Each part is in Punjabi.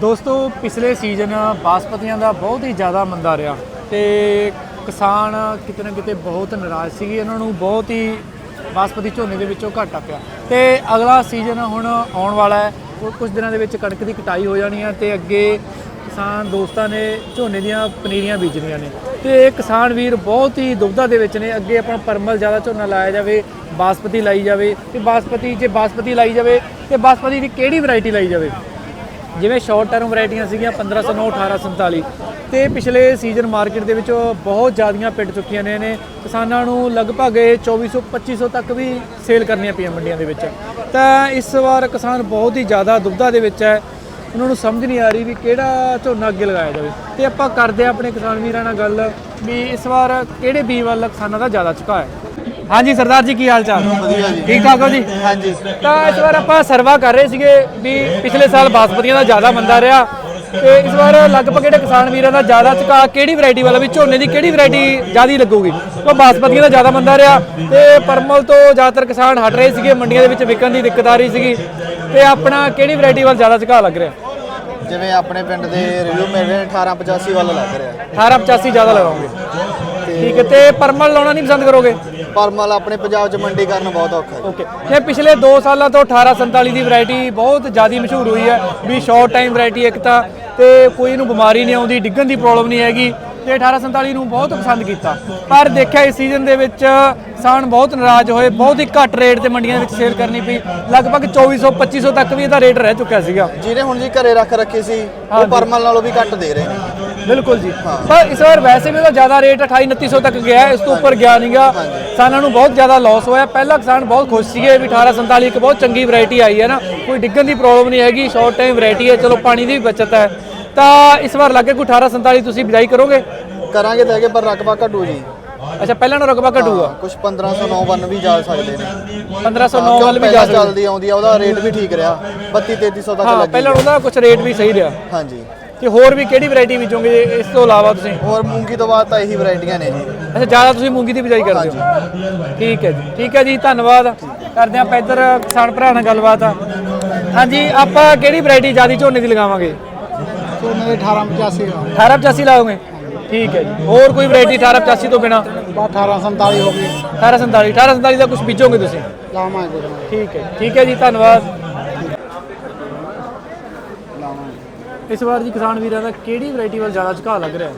ਦੋਸਤੋ, ਪਿਛਲੇ ਸੀਜ਼ਨ ਬਾਸਪਤੀਆਂ ਦਾ ਬਹੁਤ ਹੀ ਜ਼ਿਆਦਾ ਮੰਦਾ ਰਿਹਾ ਤੇ ਕਿਸਾਨ ਕਿਤੇ ਨਾ ਕਿਤੇ ਬਹੁਤ ਨਾਰਾਜ਼ ਸੀਗੇ ਇਹਨਾਂ ਨੂੰ ਬਹੁਤ ਹੀ ਬਾਸਪਤੀ ਝੋਨੇ ਦੇ ਵਿੱਚੋਂ ਘਾਟਾ ਪਿਆ। ਤੇ ਅਗਲਾ ਸੀਜ਼ਨ ਹੁਣ ਆਉਣ ਵਾਲਾ ਹੈ। ਉਹ ਕੁਝ ਦਿਨਾਂ ਦੇ ਵਿੱਚ ਕਣਕ ਦੀ ਕਟਾਈ ਹੋ ਜਾਣੀ ਹੈ ਤੇ ਅੱਗੇ ਕਿਸਾਨ ਦੋਸਤਾਂ ਨੇ ਝੋਨੇ ਦੀਆਂ ਪਨੀਰੀਆਂ ਬੀਜਣੀਆਂ ਨੇ। ਤੇ ਇਹ ਕਿਸਾਨ ਵੀਰ ਬਹੁਤ ਹੀ ਦੁਬਦਾ ਦੇ ਵਿੱਚ ਨੇ। ਅੱਗੇ ਆਪਣਾ ਪਰਮਲ ਜ਼ਿਆਦਾ ਝੋਨਾ ਲਾਇਆ ਜਾਵੇ, ਬਾਸਪਤੀ ਲਾਈ ਜਾਵੇ ਤੇ ਬਾਸਪਤੀ, ਜੇ ਬਾਸਪਤੀ ਲਾਈ ਜਾਵੇ ਤੇ ਬਾਸਪਤੀ ਦੀ ਕਿਹੜੀ ਵੈਰਾਈਟੀ ਲਾਈ ਜਾਵੇ? ਜਿਵੇਂ ਸ਼ਾਰਟ ਟਰਮ ਵੈਰਾਈਟੀਆਂ ਸੀਗੀਆਂ 1509 1847 ਤੇ ਪਿਛਲੇ ਸੀਜ਼ਨ ਮਾਰਕੀਟ ਦੇ ਵਿੱਚ ਬਹੁਤ ਜ਼ਿਆਦੀਆਂ ਪਿੱਟ ਚੁੱਕੀਆਂ ਨੇ ਨੇ ਕਿਸਾਨਾਂ ਨੂੰ ਲਗਭਗ ਇਹ 2400 2500 ਤੱਕ ਵੀ ਸੇਲ ਕਰਨੀਆਂ ਪਈਆਂ ਮੰਡੀਆਂ ਦੇ ਵਿੱਚ। ਤਾਂ ਇਸ ਵਾਰ ਕਿਸਾਨ ਬਹੁਤ ਹੀ ਜ਼ਿਆਦਾ ਦੁਬਦਾ ਦੇ ਵਿੱਚ ਹੈ। ਉਹਨਾਂ ਨੂੰ ਸਮਝ ਨਹੀਂ ਆ ਰਹੀ ਵੀ ਕਿਹੜਾ ਝੋਨਾ ਅੱਗੇ ਲਗਾਇਆ ਜਾਵੇ। ਤੇ ਆਪਾਂ ਕਰਦੇ ਹਾਂ ਆਪਣੇ ਕਿਸਾਨ ਵੀਰਾਂ ਨਾਲ ਗੱਲ ਵੀ ਇਸ ਵਾਰ ਕਿਹੜੇ ਬੀਜ ਵੱਲ ਕਿਸਾਨਾਂ ਦਾ ਜ਼ਿਆਦਾ ਝੁਕਾਅ ਹੈ? ਹਾਂਜੀ ਸਰਦਾਰ ਜੀ ਕੀ ਹਾਲ ਚਾਲ? ਵਧੀਆ ਜੀ। ਠੀਕ ਠਾਕ ਹੋ ਜੀ? ਹਾਂਜੀ। ਤਾਂ ਇਸ ਵਾਰ ਆਪਾਂ ਸਰਵਾ ਕਰ ਰਹੇ ਸੀਗੇ ਵੀ ਪਿਛਲੇ ਸਾਲ ਬਾਸਪਤੀਆਂ ਦਾ ਜ਼ਿਆਦਾ ਮੰਦਾ ਰਿਹਾ ਤੇ ਇਸ ਵਾਰ ਲਗਭਗ ਜਿਹੜੇ ਕਿਸਾਨ ਵੀਰਾਂ ਦਾ ਜ਼ਿਆਦਾ ਝੁਕਾਅ ਕਿਹੜੀ ਵੈਰਾਈਟੀ ਵਾਲਾ ਵੀ ਝੋਨੇ ਦੀ ਕਿਹੜੀ ਵੈਰਾਈਟੀ ਜ਼ਿਆਦੀ ਲੱਗੂਗੀ? ਉਹ ਬਾਸਪਤੀਆਂ ਦਾ ਜ਼ਿਆਦਾ ਮੰਦਾ ਰਿਹਾ ਤੇ ਪਰਮਲ ਤੋਂ ਜ਼ਿਆਦਾਤਰ ਕਿਸਾਨ ਹਟ ਰਹੇ ਸੀਗੇ ਮੰਡੀਆਂ ਦੇ ਵਿੱਚ ਵਿਕਣ ਦੀ ਦਿੱਕਤ ਆ ਰਹੀ ਸੀਗੀ ਤੇ ਆਪਣਾ ਕਿਹੜੀ ਵੈਰਾਈਟੀ ਵੱਲ ਜ਼ਿਆਦਾ ਝੁਕਾਅ ਲੱਗ ਰਿਹਾ? ਜਿਵੇਂ ਆਪਣੇ ਪਿੰਡ ਦੇ ਰਿਵਿਊ ਮੇਰੇ 1885 ਵੱਲ ਲੱਗ ਰਿਹਾ। 1885 ਜ਼ਿਆਦਾ ਲਗਾਉਂਗੇ ਠੀਕ ਹੈ ਤੇ ਪਰਮਲ ਲਾਉਣਾ ਨਹੀਂ ਪਸੰਦ ਕਰੋਗੇ? ਪਰਮਲ ਆਪਣੇ ਪੰਜਾਬ 'ਚ ਮੰਡੀ ਕਰਨ ਬਹੁਤ ਔਖਾ ਹੈ। ਓਕੇ ਇਹ ਪਿਛਲੇ 2 ਸਾਲਾਂ ਤੋਂ 1847 ਦੀ ਵੈਰਾਈਟੀ ਬਹੁਤ ਜ਼ਿਆਦਾ ਮਸ਼ਹੂਰ ਹੋਈ ਹੈ। ਵੀ ਸ਼ਾਰਟ ਟਾਈਮ ਵੈਰਾਈਟੀ ਇੱਕ ਤਾਂ ਤੇ ਕੋਈ ਇਹਨੂੰ ਬਿਮਾਰੀ ਨਹੀਂ ਆਉਂਦੀ ਡਿੱਗਣ ਦੀ ਪ੍ਰੋਬਲਮ ਨਹੀਂ ਹੈਗੀ ਤੇ 1847 ਨੂੰ ਬਹੁਤ ਪਸੰਦ ਕੀਤਾ। ਪਰ ਦੇਖਿਆ ਇਸ ਸੀਜ਼ਨ ਦੇ ਵਿੱਚ ਕਿਸਾਨ ਬਹੁਤ ਨਾਰਾਜ਼ ਹੋਏ ਬਹੁਤ ਹੀ ਘੱਟ ਰੇਟ ਤੇ ਮੰਡੀਆਂ ਵਿੱਚ ਸੇਲ ਕਰਨੀ ਪਈ। ਲਗਭਗ 2400 2500 ਤੱਕ ਵੀ ਇਹਦਾ ਰੇਟ ਰਹਿ ਚੁੱਕਿਆ ਸੀਗਾ। ਜਿਹਨੇ ਹੁਣ ਜੀ ਘਰੇ ਰੱਖ ਰੱਖੀ ਸੀ ਉਹ ਹਾਂਜੀ। ਪਰਮਲ ਨਾਲੋਂ ਵੀ ਘੱਟ ਦੇ ਰਹੇ ਨੇ। ਬਿਲਕੁਲ ਜੀ। ਪਰ ਇਸ ਵਾਰ ਵੈਸੇ ਵੀ ਉਹਦਾ ਜ਼ਿਆਦਾ ਰੇਟ 28 2900 ਤੱਕ ਗਿਆ ਇਸ ਤੋਂ ਉੱਪਰ ਗਿਆ ਨਹੀਂਗਾ ਕਿਸਾਨਾਂ ਨੂੰ ਬਹੁਤ ਜ਼ਿਆਦਾ ਲਾਸ ਹੋਇਆ। ਪਹਿਲਾਂ ਕਿਸਾਨ ਬਹੁਤ ਖੁਸ਼ ਸੀਗੇ ਵੀ 1847 ਇੱਕ ਬਹੁਤ ਚੰਗੀ ਵੈਰਾਈਟੀ ਆਈ ਹੈ ਨਾ। ਕੋਈ ਡਿੱਗਣ ਦੀ ਪ੍ਰੋਬਲਮ ਨਹੀਂ ਹੈਗੀ ਸ਼ਾਰਟ ਟਾਈਮ ਵੈਰਾਈਟੀ ਹੈ। ਚਲੋ ਪਾਣੀ ਦੀ ਵੀ ਬਚਤ ਹੈ। ਤਾਂ ਇਸ ਵਾਰ ਲੱਗੇ ਕੋਈ 1847 ਤੁਸੀਂ ਬਿਜਾਈ ਕਰੋਗੇ? ਕਰਾਂਗੇ ਤਾਂ ਹੈਗੇ ਪਰ ਰਕਬਾ ਘਟੂ ਜੀ। ਅੱਛਾ ਪਹਿਲਾਂ ਨਾਲ ਰਕਬਾ ਘਟੂਗਾ? ਕੁਝ 1509 ਬੰਨ ਵੀ ਜਾ ਸਕਦੇ ਨੇ। 1509 ਵੱਲ ਵੀ ਜਾ ਸਕਦੇ ਚੱਲਦੀ ਆਉਂਦੀ ਆ ਉਹਦਾ ਰੇਟ ਵੀ ਠੀਕ ਰਿਹਾ। 32 3300 ਤੱਕ ਹਾਂ ਲੱਗੀ। ਪਹਿਲਾਂ ਉਹਦਾ ਕੁਝ ਰੇਟ ਵੀ ਸਹੀ ਰਿਹਾ। ਹਾਂਜੀ। ਤੇ ਹੋਰ ਵੀ ਕਿਹੜੀ ਵੈਰਾਈਟੀ ਬੀਜੋਗੇ ਇਸ ਤੋਂ ਇਲਾਵਾ ਤੁਸੀਂ? ਹੋਰ ਮੂੰਗੀ ਤੋਂ ਬਾਅਦ ਤਾਂ ਇਹੀ ਵੈਰਾਈਟੀਆਂ ਨੇ ਜੀ। ਅੱਛਾ ਜ਼ਿਆਦਾ ਤੁਸੀਂ ਮੂੰਗੀ ਦੀ ਬਿਜਾਈ ਕਰਦੇ ਹੋ? ਠੀਕ ਹੈ ਜੀ। ਠੀਕ ਹੈ ਜੀ ਧੰਨਵਾਦ। ਕਰਦੇ ਆਪਾਂ ਇੱਧਰ ਕਿਸਾਨ ਭਰਾ ਨਾਲ ਗੱਲਬਾਤ। ਹਾਂਜੀ ਆਪਾਂ ਕਿਹੜੀ ਵੈਰਾਈਟੀ ਜ਼ਿਆਦਾ ਝੋਨੇ ਦੀ ਲਗਾਵਾਂਗੇ? ਝੋਨੇ 1885 1885 ਲਾਓਗੇ? ਠੀਕ ਹੈ ਜੀ। ਹੋਰ ਕੋਈ ਵੈਰਾਈਟੀ 1885 ਤੋਂ ਬਿਨਾ? 1847 ਹੋ ਗਈ। 1847 1847 ਦਾ ਕੁਝ ਬੀਜੋਗੇ ਤੁਸੀਂ? ਲਾਵਾਂਗੇ ਠੀਕ ਹੈ ਠੀਕ ਹੈ ਜੀ ਧੰਨਵਾਦ। ਇਸ ਵਾਰ ਜੀ ਕਿਸਾਨ ਵੀਰਾਂ ਦਾ ਕਿਹੜੀ ਵੈਰਾਈਟੀ ਵੱਲ ਜ਼ਿਆਦਾ ਝੁਕਾਅ ਲੱਗ ਰਿਹਾ ਹੈ?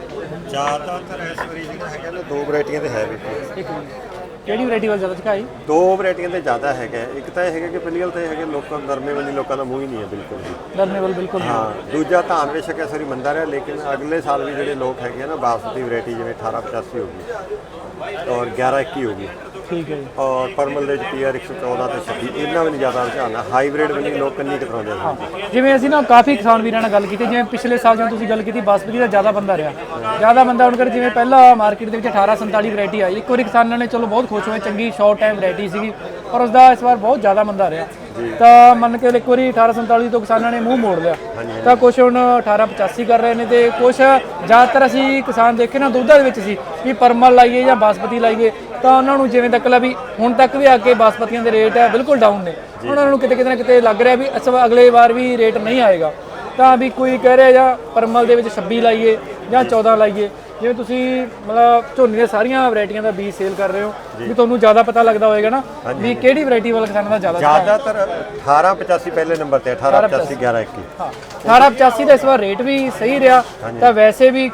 ਜ਼ਿਆਦਾਤਰ ਇਸ ਵਾਰੀ ਜਿਹੜਾ ਹੈਗਾ ਨਾ ਦੋ ਵੈਰਾਈਟੀਆਂ ਤੇ ਹੈ ਵੀ। ਇੱਕ ਮਿੰਟ। ਕਿਹੜੀ ਵੈਰਾਈਟੀ ਵੱਲ ਜ਼ਿਆਦਾ ਝੁਕਾਈ ਦੋ ਵੈਰਾਈਟੀਆਂ ਤੇ ਜ਼ਿਆਦਾ ਹੈਗਾ ਇੱਕ ਤਾਂ ਇਹ ਹੈਗਾ ਕਿ ਪਹਿਲੀ ਗੱਲ ਤਾਂ ਇਹ ਹੈਗਾ ਲੋਕਾਂ ਨਰਮੇ ਵਾਲੀ ਲੋਕਾਂ ਦਾ ਮੂੰਹ ਹੀ ਨਹੀਂ ਹੈ ਬਿਲਕੁਲ ਵੀ। ਵੱਲ ਬਿਲਕੁਲ ਨਹੀਂ। ਹਾਂ ਦੂਜਾ ਧਾਨ ਬੇਸ਼ੱਕ ਇਸ ਵਾਰੀ ਮੰਦਾ ਰਿਹਾ ਲੇਕਿਨ ਅਗਲੇ ਸਾਲ ਵੀ ਜਿਹੜੇ ਲੋਕ ਹੈਗੇ ਆ ਨਾ ਬਾਸਮਤੀ ਵੈਰਾਈਟੀ ਜਿਵੇਂ 1885 ਹੋ ਗਈ। ਔਰ 1121 ਹੋ ਗਈ। ਠੀਕ ਹੈ ਜੀ। ਔਰ ਪਰਮਲ ਦੇ ਪੀਆਰ 114 ਤੇ 26 ਇਹਨਾਂ ਵੀ ਜ਼ਿਆਦਾ ਰੁਝਾਨ ਹੈ ਹਾਈਬ੍ਰਿਡ ਵੀ ਲੋਕ ਕੰਨੀ ਕਤਰਾਉਂਦੇ ਆ ਜਿਵੇਂ ਅਸੀਂ ਨਾ ਕਾਫੀ ਕਿਸਾਨ ਵੀਰਾਂ ਨਾਲ ਗੱਲ ਕੀਤੀ ਜਿਵੇਂ ਪਿਛਲੇ ਸਾਲ ਜਦੋਂ ਤੁਸੀਂ ਗੱਲ ਕੀਤੀ ਬਾਸਪਤੀ ਦਾ ਜ਼ਿਆਦਾ ਬੰਦਾ ਰਿਹਾ। ਜ਼ਿਆਦਾ ਬੰਦਾ ਹੁਣ ਕਰ ਜਿਵੇਂ ਪਹਿਲਾਂ ਮਾਰਕੀਟ ਦੇ ਵਿੱਚ 1847 ਵੈਰਾਈਟੀ ਆਈ। ਇੱਕ ਵਾਰੀ ਕਿਸਾਨਾਂ ਨੇ ਚਲੋ ਬਹੁਤ ਖੁਸ਼ ਹੋਏ ਚੰਗੀ ਸ਼ਾਰਟ ਟਾਈਮ ਵੈਰਾਈਟੀ ਸੀਗੀ ਪਰ ਉਸ ਦਾ ਇਸ ਵਾਰ ਬਹੁਤ ਜ਼ਿਆਦਾ ਬੰਦਾ ਰਿਹਾ। ਤਾਂ ਮੰਨ ਕੇ ਇੱਕ ਵਾਰੀ 1847 ਤੋਂ ਕਿਸਾਨਾਂ ਨੇ ਮੂੰਹ ਮੋੜ ਲਿਆ। ਤਾਂ ਕੁਝ ਹੁਣ 1885 ਕਰ ਰਹੇ ਨੇ ਤੇ ਕੁਝ ਜ਼ਿਆਦਾਤਰ ਅਸੀਂ ਕਿਸਾਨ ਦੇਖੇ ਨਾ ਦੁੱਧਾਂ ਦੇ ਵਿੱਚ ਸੀ ਵੀ ਪਰਮਲ ਲਾਈਏ ਜਾਂ ਬਾਸਪਤੀ ਲਾਈਏ ਤਾਂ ਉਹਨਾਂ ਨੂੰ ਜਿਵੇਂ ਤੱਕ ਲਾ ਵੀ ਹੁਣ ਤੱਕ ਵੀ ਅੱਗੇ ਬਾਸਪਤੀਆਂ ਦੇ ਰੇਟ ਹੈ ਬਿਲਕੁਲ ਡਾਊਨ ਨੇ। ਉਹਨਾਂ ਨੂੰ ਕਿਤੇ ਕਿਤੇ ਨਾ ਕਿਤੇ ਲੱਗ ਰਿਹਾ ਵੀ ਇਸ ਵਾਰ ਅਗਲੇ ਵਾਰ ਵੀ ਰੇਟ ਨਹੀਂ ਆਏਗਾ। ਤਾਂ ਵੀ ਕੋਈ ਕਹਿ ਰਿਹਾ ਜਾਂ ਪਰਮਲ ਦੇ ਵਿੱਚ 26 ਲਾਈਏ ਜਾਂ 14 ਲਾਈਏ ਜਿਵੇਂ ਤੁਸੀਂ ਮਤਲਬ ਝੋਨੇ ਦੀਆਂ ਸਾਰੀਆਂ ਵੈਰਾਈਟੀਆਂ ਦਾ ਬੀਜ ਸੇਲ ਕਰ ਰਹੇ ਹੋ ਵੀ ਤੁਹਾਨੂੰ ਜ਼ਿਆਦਾ ਪਤਾ ਲੱਗਦਾ ਹੋਵੇਗਾ ਨਾ ਵੀ ਕਿਹੜੀ ਵੈਰਾਈਟੀ ਵੱਲ ਕਿਸਾਨਾਂ ਦਾ ਜ਼ਿਆਦਾ। ਜ਼ਿਆਦਾਤਰ 1885 ਪਹਿਲੇ ਨੰਬਰ ਤੇ 1885 1121 ਹਾਂ 1885 ਦਾ ਇਸ ਵਾਰ ਰੇਟ ਵੀ ਸਹੀ ਰਿਹਾ ਤਾਂ ਵੈਸੇ ਵੀ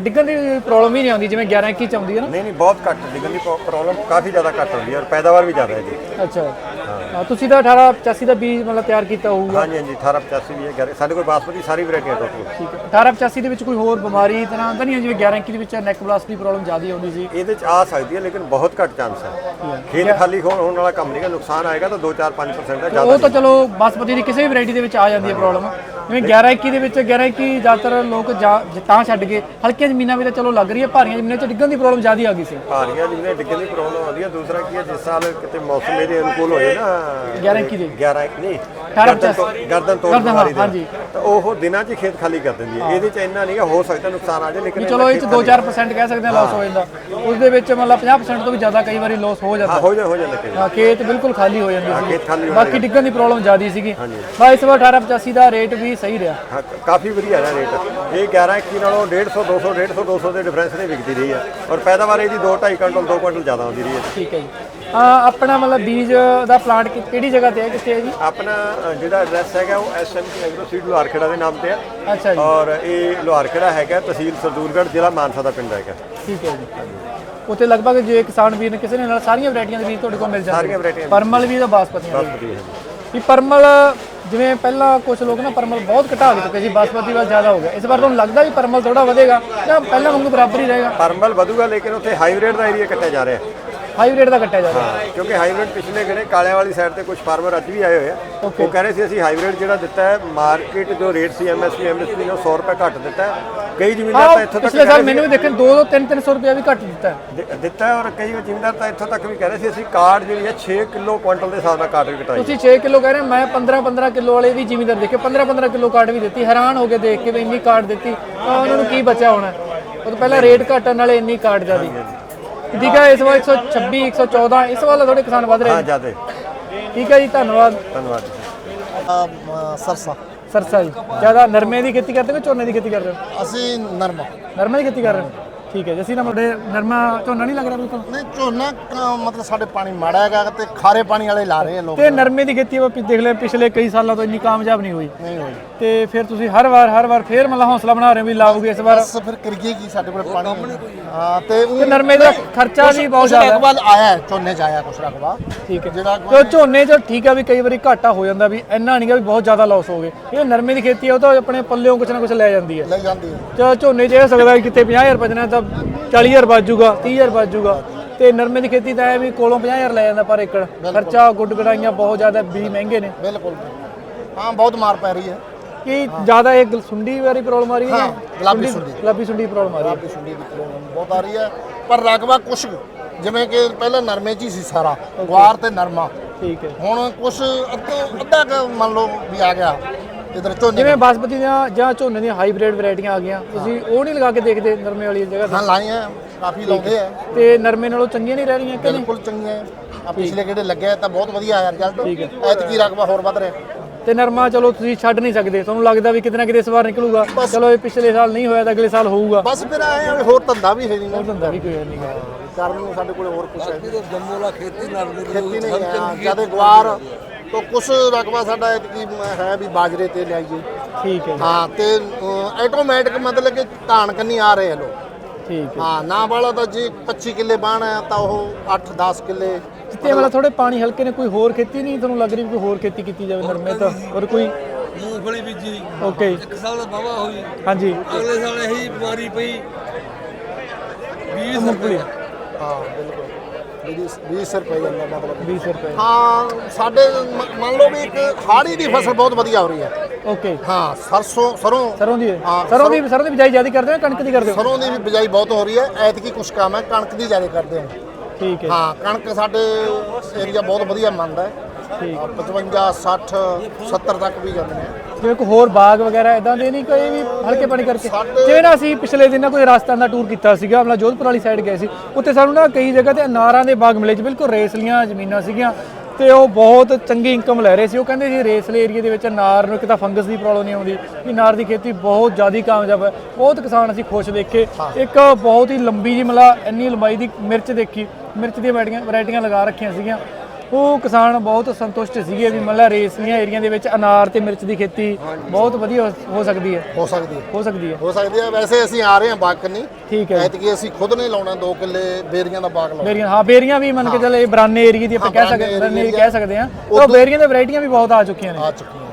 ਡਿੱਗਣ ਦੀ ਪ੍ਰੋਬਲਮ ਹੀ ਨਹੀਂ ਆਉਂਦੀ ਜਿਵੇਂ 11 21 ਚ ਆਉਂਦੀ ਹੈ ਨਾ। ਨਹੀਂ ਨਹੀਂ ਬਹੁਤ ਘੱਟ ਡਿੱਗਣ ਦੀ ਪ੍ਰੋਬਲਮ ਕਾਫੀ ਜ਼ਿਆਦਾ ਘੱਟ ਹੁੰਦੀ ਹੈ ਔਰ ਪੈਦਾਵਾਰ ਵੀ ਜ਼ਿਆਦਾ ਹੈ ਜੀ। ਅੱਛਾ। ਹਾਂ। ਤੁਸੀਂ ਤਾਂ 1885 ਦਾ ਬੀਜ ਮਤਲਬ ਤਿਆਰ ਕੀਤਾ ਹੋਊਗਾ। ਹਾਂਜੀ ਹਾਂਜੀ 1885 ਵੀ ਹੈ ਸਾਡੇ ਕੋਲ ਬਾਸਮਤੀ ਸਾਰੀ ਵੈਰਾਈਟੀਆਂ ਟੋਟਲ ਠੀਕ ਹੈ। 1885 ਦੇ ਵਿੱਚ ਕੋਈ ਹੋਰ ਬਿਮਾਰੀ ਤਰ੍ਹਾਂ ਤਾਂ ਨਹੀਂ ਹੈ ਜਿਵੇਂ 11 21 ਦੇ ਵਿੱਚ ਨੈਕ ਬਲਾਸਟ ਦੀ ਪ੍ਰੋਬਲਮ ਜ਼ਿਆਦਾ ਆਉਂਦੀ ਸੀ। ਇਹਦੇ ਚ ਆ ਸਕਦੀ ਹੈ ਲੇਕਿਨ ਬਹੁਤ ਘੱਟ ਚਾਂਸ ਹੈ। ਖੇਤ ਖਾਲੀ ਹੋਣ ਹੋਣ ਵਾਲਾ ਕੰਮ ਨਹੀਂਗਾ ਨੁਕਸਾਨ ਆਏਗਾ ਤਾਂ 2-4-5% ਹੈ ਜ਼ਿਆਦਾ ਉਹ ਤਾਂ ਚਲੋ ਬਾਸਮਤੀ ਦੀ ਕਿਸੇ ਵੀ ਵੈਰਾਈਟੀ ਦੇ ਵਿੱਚ ਆ ਜਾਂਦੀ ਹੈ ਪ੍ਰੋਬਲਮ ਜਿਵੇਂ 11 21 ਦੇ ਵਿੱਚ 11 21 ਜ਼ਿਆਦਾਤਰ ਲੋਕ ਜਾ- ਜ- ਤਾਂ ਛੱਡ ਗਏ ਹਲਕੀਆਂ ਜ਼ਮੀਨਾਂ ਵੀ ਤਾਂ ਚਲੋ ਲੱਗ ਰਹੀ ਹੈ ਭਾਰੀਆਂ ਜ਼ਮੀਨਾਂ 'ਚ ਡਿੱਗਣ ਦੀ ਪ੍ਰੋਬਲਮ ਜ਼ਿਆਦਾ ਆ ਗਈ ਸੀ। ਭਾਰੀਆਂ ਜਿਵੇਂ ਡਿੱਗਣ ਦੀ ਪ੍ਰੋਬਲਮ ਆਉਂਦੀ ਹੈ। ਦੂਸਰਾ ਕੀ ਹੈ ਜਿਸ ਸਾਲ ਕਿਤੇ ਮੌਸਮ ਇਹਦੇ ਅਨੁਕੂਲ ਹੋ ਜਾਏ ਨਾ 11 21 ਦੇ। 11 ਨਹੀਂ 18 ਗਰਦਨ ਤੋਂ ਗਰਦਨ ਤੋਂ ਗਰਦਨ, ਹਾਂ, ਬਿਮਾਰੀ ਦੇ ਹਾਂਜੀ। ਤਾਂ ਉਹ ਦਿਨਾਂ 'ਚ ਖੇਤ ਖਾਲੀ ਕਰ ਦਿੰਦੀ ਹੈ। ਇਹਦੇ 'ਚ ਇੰਨਾ ਨਹੀਂਗਾ ਹੋ ਸਕਦਾ ਨੁਕਸਾਨ ਆ ਜਾਏ ਲੇਕਿਨ ਚਲੋ ਇਹ 'ਚ 2-4% ਕਹਿ ਸਕਦੇ ਹਾਂ ਲਾਸ ਹੋ ਜਾਂਦਾ। ਉਸ ਦੇ ਵਿੱਚ ਮਤਲਬ 50% ਤੋਂ ਵੀ ਜ਼ਿਆਦਾ ਕਈ ਵਾਰੀ ਲਾਸ ਹੋ ਜਾਂਦਾ। ਹਾਂ ਹੋ ਜਾ ਹੋ ਜਾਂਦਾ ਕਈ ਵਾਰ। ਹਾਂ ਖੇਤ ਬਿਲਕੁਲ ਖਾਲੀ ਹੋ ਜਾਂਦੇ ਸੀ। ਬਾਕੀ ਡਿੱਗਣ ਦੀ ਪ੍ਰੋਬਲਮ ਜ਼ਿਆਦੀ ਸੀਗੀ। ਬਾ ਇਸ ਵਾਰ 1885 ਦਾ ਰੇਟ ਵੀ ਸਹੀ ਰਿਹਾ। ਹਾਂ, ਕਾਫੀ ਵਧੀਆ ਹੈ ਰੇਟ ਇਹ 11 21 ਨਾਲੋਂ 150 200 150 200 ਦੇ ਡਿਫਰੈਂਸ ਨੇ ਵਿਕਦੀ ਰਹੀ ਹੈ। ਔਰ ਪੈਦਾਵਾਰ ਇਹਦੀ 2 2.5 ਕੁਇੰਟਲ 2 ਕੁਇੰਟਲ ਜ਼ਿਆਦਾ ਆਉਂਦੀ ਰਹੀ ਹੈ। ਠੀਕ ਹੈ ਜੀ। ਆ ਆਪਣਾ ਮਤਲਬ ਬੀਜ ਦਾ ਪਲਾਂਟ ਕਿਹੜੀ ਜਗ੍ਹਾ ਤੇ ਹੈ ਕਿੱਥੇ ਹੈ ਜੀ? ਆਪਣਾ ਜਿਹੜਾ ਐਡਰੈਸ ਹੈਗਾ ਉਹ ਐਸਐਮਪੀ ਐਗਰੋ ਸੀਡ ਲੋਹਾਰਖੇੜਾ ਦੇ ਨਾਮ ਤੇ ਹੈ। ਅੱਛਾ ਜੀ। ਔਰ ਇਹ ਲੋਹਾਰਖੇੜਾ ਹੈਗਾ ਤਹਿਸੀਲ ਸਰਦੂਲਗੜ੍ਹ ਜ਼ਿਲ੍ਹਾ ਮਾਨਸਾ ਦਾ ਪਿੰਡ ਹੈਗਾ। ਠੀਕ ਹੈ ਜੀ। ਉੱਥੇ ਲਗਭਗ ਜੇ ਕਿਸਾਨ ਵੀਰ ਨੇ ਕਿਸੇ ਨੇ ਨਾਲ ਸਾਰੀਆਂ ਵੈਰਾਈਟੀਆਂ ਦੇ ਬੀਜ ਤੁਹਾਡੇ ਕੋਲ ਮਿਲ ਜਾਂਦੇ ਸਾਰੀਆਂ ਵੈਰਾਈਟੀਆਂ ਪਰਮਲ ਵੀ ਦਾ ਬਾਸਪਤੀਆਂ ਵੀ। ਵਧੀਆ ਹੈ ਵੀ ਪਰਮਲ ਜਿਵੇਂ ਪਹਿਲਾਂ ਕੁਝ ਲੋਕ ਨਾ ਪਰਮਲ ਬਹੁਤ ਘਟਾ ਦੇ ਚੁੱਕੇ ਸੀ ਬਾਸਪਤੀ ਵਾਲ ਜ਼ਿਆਦਾ ਹੋ ਗਿਆ। ਇਸ ਵਾਰ ਤੁਹਾਨੂੰ ਲੱਗਦਾ ਵੀ ਪਰਮਲ ਥੋੜਾ ਵਧੇਗਾ ਜਾਂ ਪਹਿਲਾਂ ਵਾਂਗੂ ਬਰਾਬਰ ਹੀ ਰਹੇਗਾ? ਪਰਮਲ ਵਧੂਗਾ ਲੇਕਿਨ ਉੱਥੇ ਹਾਈਬ੍ਰਿਡ ਦਾ ਏਰੀਆ ਕੱਟਿਆ ਜਾ ਰਿਹਾ। ਹੈ ਹਾਈ ਰੇਟ ਦਾ ਕੱਟਿਆ ਜਾ ਰਿਹਾ। ਕਿਉਂਕਿ ਹਾਈਬ੍ਰਿਡ ਪਿਛਲੇ ਕਿਹੜੇ ਕਾਲਿਆਂ ਵਾਲੀ ਸਾਈਡ ਤੇ ਕੁਝ ਫਾਰਮਰ ਅੱਜ ਵੀ ਆਏ ਹੋਏ ਆ. ਉਹ ਕਹਿ ਰਹੇ ਸੀ ਅਸੀਂ ਹਾਈਬ੍ਰਿਡ ਜਿਹੜਾ ਦਿੱਤਾ ਹੈ ਮਾਰਕੀਟ ਜੋ ਰੇਟ ਸੀ ਐਮਐਸਪੀ ਐਮਐਸਪੀ ਨੂੰ 100 ਰੁਪਏ ਘੱਟ ਦਿੱਤਾ ਹੈ। ਕਈ ਜ਼ਿਮੀਂਦਾਰ ਤਾਂ ਇੱਥੋਂ ਤੱਕ ਪਿਛਲੇ ਸਾਲ ਮੈਨੂੰ ਵੀ ਦੇਖਣ 2 2 3 300 ਰੁਪਏ ਵੀ ਘੱਟ ਦਿੱਤਾ ਦਿੱਤਾ ਹੈ ਔਰ ਕਈ ਜ਼ਿਮੀਂਦਾਰ ਤਾਂ ਇੱਥੋਂ ਤੱਕ ਵੀ ਕਹਿ ਰਹੇ ਸੀ ਅਸੀਂ ਕਾਰਡ ਜਿਹੜੀ ਹੈ 6 ਕਿਲੋ ਕੁਇੰਟਲ ਦੇ ਹਿਸਾਬ ਨਾਲ ਕਾਰਡ ਵੀ ਕਟਾਈ ਤੁਸੀਂ 6 ਕਿਲੋ ਕਹਿ ਰਹੇ ਮੈਂ 15 15 ਕਿਲੋ ਵਾਲੇ ਵੀ ਜ਼ਿਮੀਂਦਾਰ ਦੇਖੇ 15 15 ਕਿਲੋ ਕਾਰਡ ਵੀ ਦਿੱਤੀ ਹੈਰਾਨ ਹੋ ਕੇ ਦੇਖ ਕੇ ਵੀ ਇੰਨੀ ਕਾਰਡ ਦਿੱਤੀ ਤਾਂ ਉਹਨਾਂ ਨੂੰ ਕੀ ਬਚਿਆ ਹੋਣਾ? ਉਹ ਤਾਂ ਪਹਿਲਾਂ ਰੇਟ ਘਟਣ ਵਾਲੇ ਇੰਨੀ ਕਾਰਡ ਜ਼ਿਆਦੀ। ਠੀਕ ਹੈ ਇਸ ਵਾਰ 126 114 ਇਸ ਵਾਰ ਥੋੜੇ ਕਿਸਾਨ ਵੱਧ ਰਹੇ ਹਾਂ ਨੇ। ਜਿਆਦੇ। ਠੀਕ ਹੈ ਜੀ ਧੰਨਵਾਦ। ਧੰਨਵਾਦ ਜੀ। ਸਰਸਾ। ਸਰਸਾ ਜੀ। ਜ਼ਿਆਦਾ ਨਰਮੇ ਦੀ ਖੇਤੀ ਕਰਦੇ ਹੋ ਕਿ ਝੋਨੇ ਦੀ ਖੇਤੀ ਕਰਦੇ ਹੋ? ਅਸੀਂ ਨਰਮਾ। ਨਰਮੇ ਦੀ ਖੇਤੀ ਕਰ ਰਹੇ ਹੋ? ਠੀਕ ਹੈ ਜੀ ਅਸੀਂ ਨਾ ਮੁੰਡੇ ਨਰਮਾ ਝੋਨਾ ਨਹੀਂ ਲੱਗ ਰਿਹਾ ਬਿਲਕੁਲ? ਨਹੀਂ ਝੋਨਾ ਕ- ਮਤਲਬ ਸਾਡੇ ਪਾਣੀ ਮਾੜਾ ਹੈਗਾ ਤੇ ਖਾਰੇ ਪਾਣੀ ਵਾਲੇ ਲਾ ਰਹੇ ਆ ਲੋਕ। ਤੇ ਨਰਮੇ ਦੀ ਖੇਤੀ ਆਪਾਂ ਦੇਖ ਲਿਆ ਪਿਛਲੇ ਕਈ ਸਾਲਾਂ ਤੋਂ ਇੰਨੀ ਕਾਮਯਾਬ ਨਹੀਂ ਹੋਈ। ਨਹੀਂ ਹੋਈ। ਤੇ ਫਿਰ ਤੁਸੀਂ ਹਰ ਵਾਰ ਹਰ ਵਾਰ ਫੇਰ ਮਤਲਬ ਹੌਸਲਾ ਬਣਾ ਰਹੇ ਹੋ ਵੀ ਲਾਓਗੇ ਇਸ ਵਾਰ? ਬਸ ਫਿਰ ਕਰੀਏ ਕੀ ਸਾਡੇ ਕੋਲ ਪਾਣੀ? ਹਾਂ ਤੇ ਉਹ ਤੇ ਨਰਮੇ ਦਾ ਖਰਚਾ ਵੀ ਬਹੁਤ ਜ਼ਿਆਦਾ। ਹੈ। ਰਕਬਾ ਆਇਆ ਹੈ, ਝੋਨੇ ਚ ਆਇਆ ਕੁਛ ਰਕਬਾ। ਠੀਕ ਹੈ। ਜਿਹੜਾ ਤੇ ਝੋਨੇ 'ਚ ਠੀਕ ਆ ਵੀ ਕਈ ਵਾਰੀ ਘਾਟਾ ਹੋ ਜਾਂਦਾ ਵੀ ਇੰਨਾ ਨਹੀਂ ਗਾ ਵੀ ਬਹੁਤ ਜ਼ਿਆਦਾ ਲਾਸ ਹੋ ਗਏ। ਇਹ ਨਰਮੇ ਦੀ ਖੇਤੀ ਆ ਉਹ ਤਾਂ ਆਪਣੇ ਪੱਲਿਓਂ ਕੁਛ ਨਾ ਕੁਛ ਲੈ ਜਾਂਦੀ ਹੈ। ਲੈ ਜਾਂਦੀ ਹੈ। ਤੇ ਝੋਨੇ 'ਚ ਇਹ ਹੋ ਸਕਦਾ ਵੀ ਕਿਤੇ 50000 ਬਚਣਾ ਤਾਂ 40000 ਬਚ ਜੂਗਾ 30000 ਬਚ ਜੂਗਾ। ਤੇ ਨਰਮੇ ਦੀ ਖੇਤੀ ਤਾਂ ਇਹ ਵੀ ਕੋਲੋਂ 50000 ਲੈ ਜਾਂਦਾ ਪਰ ਏਕੜ। ਖਰਚਾ ਗੁੱਡ ਗੜਾਈਆਂ ਬਹੁਤ ਜ਼ਿਆਦਾ ਬੀਜ ਮਹਿੰਗੇ ਨੇ। ਬਿਲਕੁਲ। ਹਾਂ ਬਹੁਤ ਮਾਰ ਪੈ ਰਹੀ ਹੈ। ਕੀ ਜ਼ਿਆਦਾ ਇਹ ਗਲਸੁੰਡੀ ਵਾਲੀ ਪ੍ਰੋਬਲਮ ਆ ਰਹੀ ਹੈ ਗੁਲਾਬੀ ਸੁੰਡੀ। ਗੁਲਾਬੀ ਸੁੰਡੀ ਪ੍ਰੋਬਲਮ ਆ ਰਹੀ ਹੈ? ਸੁੰਡੀ ਦੀ ਪ੍ਰੋਬਲਮ ਬਹੁਤ ਆ ਰਹੀ ਹੈ। ਪਰ ਰਕਬਾ ਕੁਛ ਜਿਵੇਂ ਕਿ ਪਹਿਲਾਂ ਨਰਮੇ ਚ ਹੀ ਸੀ ਸਾਰਾ ਗੁਆਰ ਤੇ ਨਰਮਾ। ਠੀਕ ਹੈ। ਹੁਣ ਕੁਛ ਅੱਧਾ ਮੰਨ ਲਓ ਵੀ ਆ ਗਿਆ। ਇਧਰ ਝੋਨੇ ਜਿਵੇਂ ਬਾਸਪਤੀ ਦੀਆਂ ਜਾਂ ਝੋਨੇ ਦੀਆਂ ਹਾਈਬ੍ਰਿਡ ਵੈਰਾਈਟੀਆਂ ਆ ਗਈਆਂ ਤੁਸੀਂ ਉਹ ਨਹੀਂ ਲਗਾ ਕੇ ਦੇਖਦੇ ਨਰਮੇ ਵਾਲੀ ਜਗ੍ਹਾ ਤੇ? ਹਾਂ ਲਾਈਆਂ ਕਾਫੀ ਲਾਉਂਦੇ ਆ। ਤੇ ਨਰਮੇ ਨਾਲੋਂ ਚੰਗੀਆਂ ਨਹੀਂ ਰਹਿ ਰਹੀਆਂ ਕਿ ਬਿਲਕੁਲ ਚੰਗੀਆਂ ਆ। ਪਿਛਲੇ ਕਿਹੜੇ ਲੱਗਿਆ ਤਾਂ ਬਹੁਤ ਵਧੀਆ ਆਇਆ ਰਿਜ਼ਲਟ। ਐਤਕੀ ਰਕਬਾ ਹੋਰ ਵੱਧ ਰਿਹਾ। ਤੇ ਨਰਮਾ ਚਲੋ ਤੁਸੀਂ ਛੱਡ ਨਹੀਂ ਸਕਦੇ ਤੁਹਾਨੂੰ ਲੱਗਦਾ ਵੀ ਕਿਤੇ ਨਾ ਕਿਤੇ ਇਸ ਵਾਰ ਨਿਕਲੂਗਾ। ਚਲੋ ਇਹ ਪਿਛਲੇ ਸਾਲ ਨਹੀਂ ਹੋਇਆ ਤਾਂ ਅਗਲੇ ਸਾਲ ਹੋਊਗਾ। ਬਸ ਫਿਰ ਆਏ ਆ ਹੋਰ ਧੰਦਾ ਵੀ ਹੈ ਨਹੀਂ ਧੰਦਾ ਵੀ ਕੋਈ ਨਹੀਂ ਕਰਨ ਨੂੰ ਸਾਡੇ ਕੋਲ ਹੋਰ ਕੁਛ ਹੈ। ਨਹੀਂ। ਜੰਮੂ ਵਾਲਾ ਖੇਤੀ ਨਾਲ ਦੀ ਖੇਤੀ ਨਹੀਂ ਹੈ ਜਦੇ ਗੁਆਰ। ਤੋਂ ਕੁਛ ਰਕਬਾ ਸਾਡਾ ਐਤਕੀ ਹੈ ਵੀ ਬਾਜਰੇ ਤੇ ਲਿਆਈਏ। ਠੀਕ ਹੈ ਹਾਂ ਤੇ ਆਟੋਮੈਟਿਕ ਮਤਲਬ ਕਿ ਧਾਨ ਕੰਨੀ ਆ ਰਹੇ ਆ ਲੋਕ। ਠੀਕ ਹੈ। ਹਾਂ ਨਾ ਵਾਲਾ ਤਾਂ ਜੀ 25 ਕਿੱਲੇ ਬਾਣ ਹੈ ਤਾਂ ਉਹ 8-10 ਕਿੱਲੇ ਜਿੱਤੇ ਵਾਲਾ ਥੋੜੇ ਪਾਣੀ ਹਲਕੇ ਨੇ ਕੋਈ ਹੋਰ ਖੇਤੀ ਨਹੀਂ ਤੁਹਾਨੂੰ ਲੱਗ ਰਹੀ ਕੋਈ ਹੋਰ ਖੇਤੀ ਕੀਤੀ ਜਾਵੇ ਨਰਮੇ ਤਾਂ? ਹੋਰ ਕੋਈ ਮੂੰਗਫਲੀ ਬੀਜੀ। ਓਕੇ ਇੱਕ ਸਾਲ ਦਾ ਬਾਵਾ ਹੋਈ। ਹਾਂਜੀ। ਅਗਲੇ ਸਾਲ ਇਹੀ ਬਿਮਾਰੀ ਪਈ। 20 ਮੂੰਗਫਲੀ। ਹਾਂ ਬਿਲਕੁਲ। 20 ਰੁਪਏ ਜਾਂਦਾ ਮਤਲਬ। 20 ਰੁਪਏ ਹਾਂ ਸਾਡੇ ਮ- ਮੰਨ ਲਓ ਵੀ ਇੱਕ ਹਾੜੀ ਦੀ ਫਸਲ ਬਹੁਤ ਵਧੀਆ ਹੋ ਰਹੀ ਹੈ। ਓਕੇ। ਹਾਂ ਸਰਸੋਂ ਸਰੋਂ। ਸਰੋਂ ਦੀ ਹਾਂ, ਸਰੋਂ ਦੀ ਸਰੋਂ ਦੀ ਬਿਜਾਈ ਜ਼ਿਆਦਾ ਕਰਦੇ ਹੋ ਜਾਂ ਕਣਕ ਦੀ ਕਰਦੇ ਹੋ? ਸਰੋਂ ਦੀ ਵੀ ਬਿਜਾਈ ਬਹੁਤ ਹੋ ਰਹੀ ਹੈ। ਐਤਕੀ ਕੁਛ ਕੰਮ ਹੈ ਕਣਕ ਦੀ ਜ਼ਿਆਦਾ ਕਰਦੇ ਹਾਂ। ਠੀਕ ਹੈ। ਹਾਂ ਕਣਕ ਸਾਡੇ ਏਰੀਆ ਬਹੁਤ ਵਧੀਆ ਮੰਨਦਾ ਹੈ। ਠੀਕ। 55 60 70 ਤੱਕ ਵੀ ਜਾਂਦੇ ਨੇ। ਜਿਵੇਂ ਕੋਈ ਹੋਰ ਬਾਗ ਵਗੈਰਾ ਇਦਾਂ ਦੇ ਨਹੀਂ ਕੋਈ ਵੀ ਹਲਕੇ ਪਾਣੀ ਕਰਕੇ। ਜਿਵੇਂ ਨਾ ਅਸੀਂ ਪਿਛਲੇ ਦਿਨਾਂ ਕੋਈ ਰਾਜਸਥਾਨ ਦਾ ਟੂਰ ਕੀਤਾ ਸੀਗਾ ਆਪਣਾ ਜੋਧਪੁਰ ਵਾਲੀ ਸਾਈਡ ਗਏ ਸੀ। ਉੱਥੇ ਸਾਨੂੰ ਨਾ ਕਈ ਜਗ੍ਹਾ ਤੇ ਅਨਾਰਾਂ ਦੇ ਬਾਗ ਮਿਲੇ ਸੀ। ਬਿਲਕੁਲ ਰੇਸਲੀਆਂ ਜ਼ਮੀਨਾਂ ਸੀਗੀਆਂ ਤੇ ਉਹ ਬਹੁਤ ਚੰਗੀ ਇਨਕਮ ਲੈ ਰਹੇ ਸੀ। ਉਹ ਕਹਿੰਦੇ ਜੀ ਰੇਸਲੇ ਏਰੀਆ ਦੇ ਵਿੱਚ ਅਨਾਰ ਨੂੰ ਇੱਕ ਤਾਂ ਫੰਗਸ ਦੀ ਪ੍ਰੋਬਲਮ ਨਹੀਂ ਆਉਂਦੀ ਵੀ ਅਨਾਰ ਦੀ ਖੇਤੀ ਬਹੁਤ ਜ਼ਿਆਦਾ ਕਾਮਯਾਬ ਹੈ। ਬਹੁਤ ਕਿਸਾਨ ਅਸੀਂ ਖੁਸ਼ ਦੇਖੇ। ਇੱਕ ਬਹੁਤ ਹੀ ਲੰਬੀ ਜੀ ਮਤਲਬ ਇੰਨੀ ਲੰਬਾਈ ਦੀ ਮਿਰਚ ਦੇਖੀ। ਮਿਰਚ ਦੀਆਂ ਵੈਰਾਈਟੀਆਂ ਲਗਾ ਰੱਖੀਆਂ ਸੀਗੀਆਂ। ਉਹ ਕਿਸਾਨ ਬਹੁਤ ਸੰਤੁਸ਼ਟ ਸੀਗੇ ਵੀ ਮਤਲਬ ਰੇਸਲੀਆਂ ਏਰੀਆ ਦੇ ਵਿੱਚ ਅਨਾਰ ਤੇ ਮਿਰਚ ਦੀ ਖੇਤੀ ਬਹੁਤ ਵਧੀਆ ਹੋ- ਹੋ ਸਕਦੀ ਹੈ। ਹੋ ਸਕਦੀ ਹੈ। ਹੋ ਸਕਦੀ ਹੈ। ਹੋ ਸਕਦੀ ਹੈ। ਵੈਸੇ ਅਸੀਂ ਆ ਰਹੇ ਹਾਂ ਬਾਗ ਕੰਨੀ। ਠੀਕ ਹੈ ਐਤਕੀ ਅਸੀਂ ਖੁਦ ਨੇ ਲਾਉਣਾ 2 ਕਿੱਲੇ ਬੇਰੀਆਂ ਦਾ ਬਾਗ ਲਾਉਣਾ। ਬੇਰੀਆਂ ਹਾਂ ਬੇਰੀਆਂ ਵੀ ਮੰਨ ਕੇ ਚੱਲ ਇਹ ਬਰਾਨੇ ਏਰੀਆ ਦੀ ਆਪਾਂ ਹਾਂ, ਕਹਿ ਬਰਾਨੇ ਸਕਦੇ ਬਰਾਨੇ ਏਰੀਆ ਕਹਿ ਸਕਦੇ ਆ ਉਹ ਬੇਰੀਆਂ ਦੇ ਵੈਰਾਈਟੀਆਂ ਵੀ ਬਹੁਤ ਆ ਚੁੱਕੀਆਂ ਨੇ। ਆ ਚੁੱਕੀਆਂ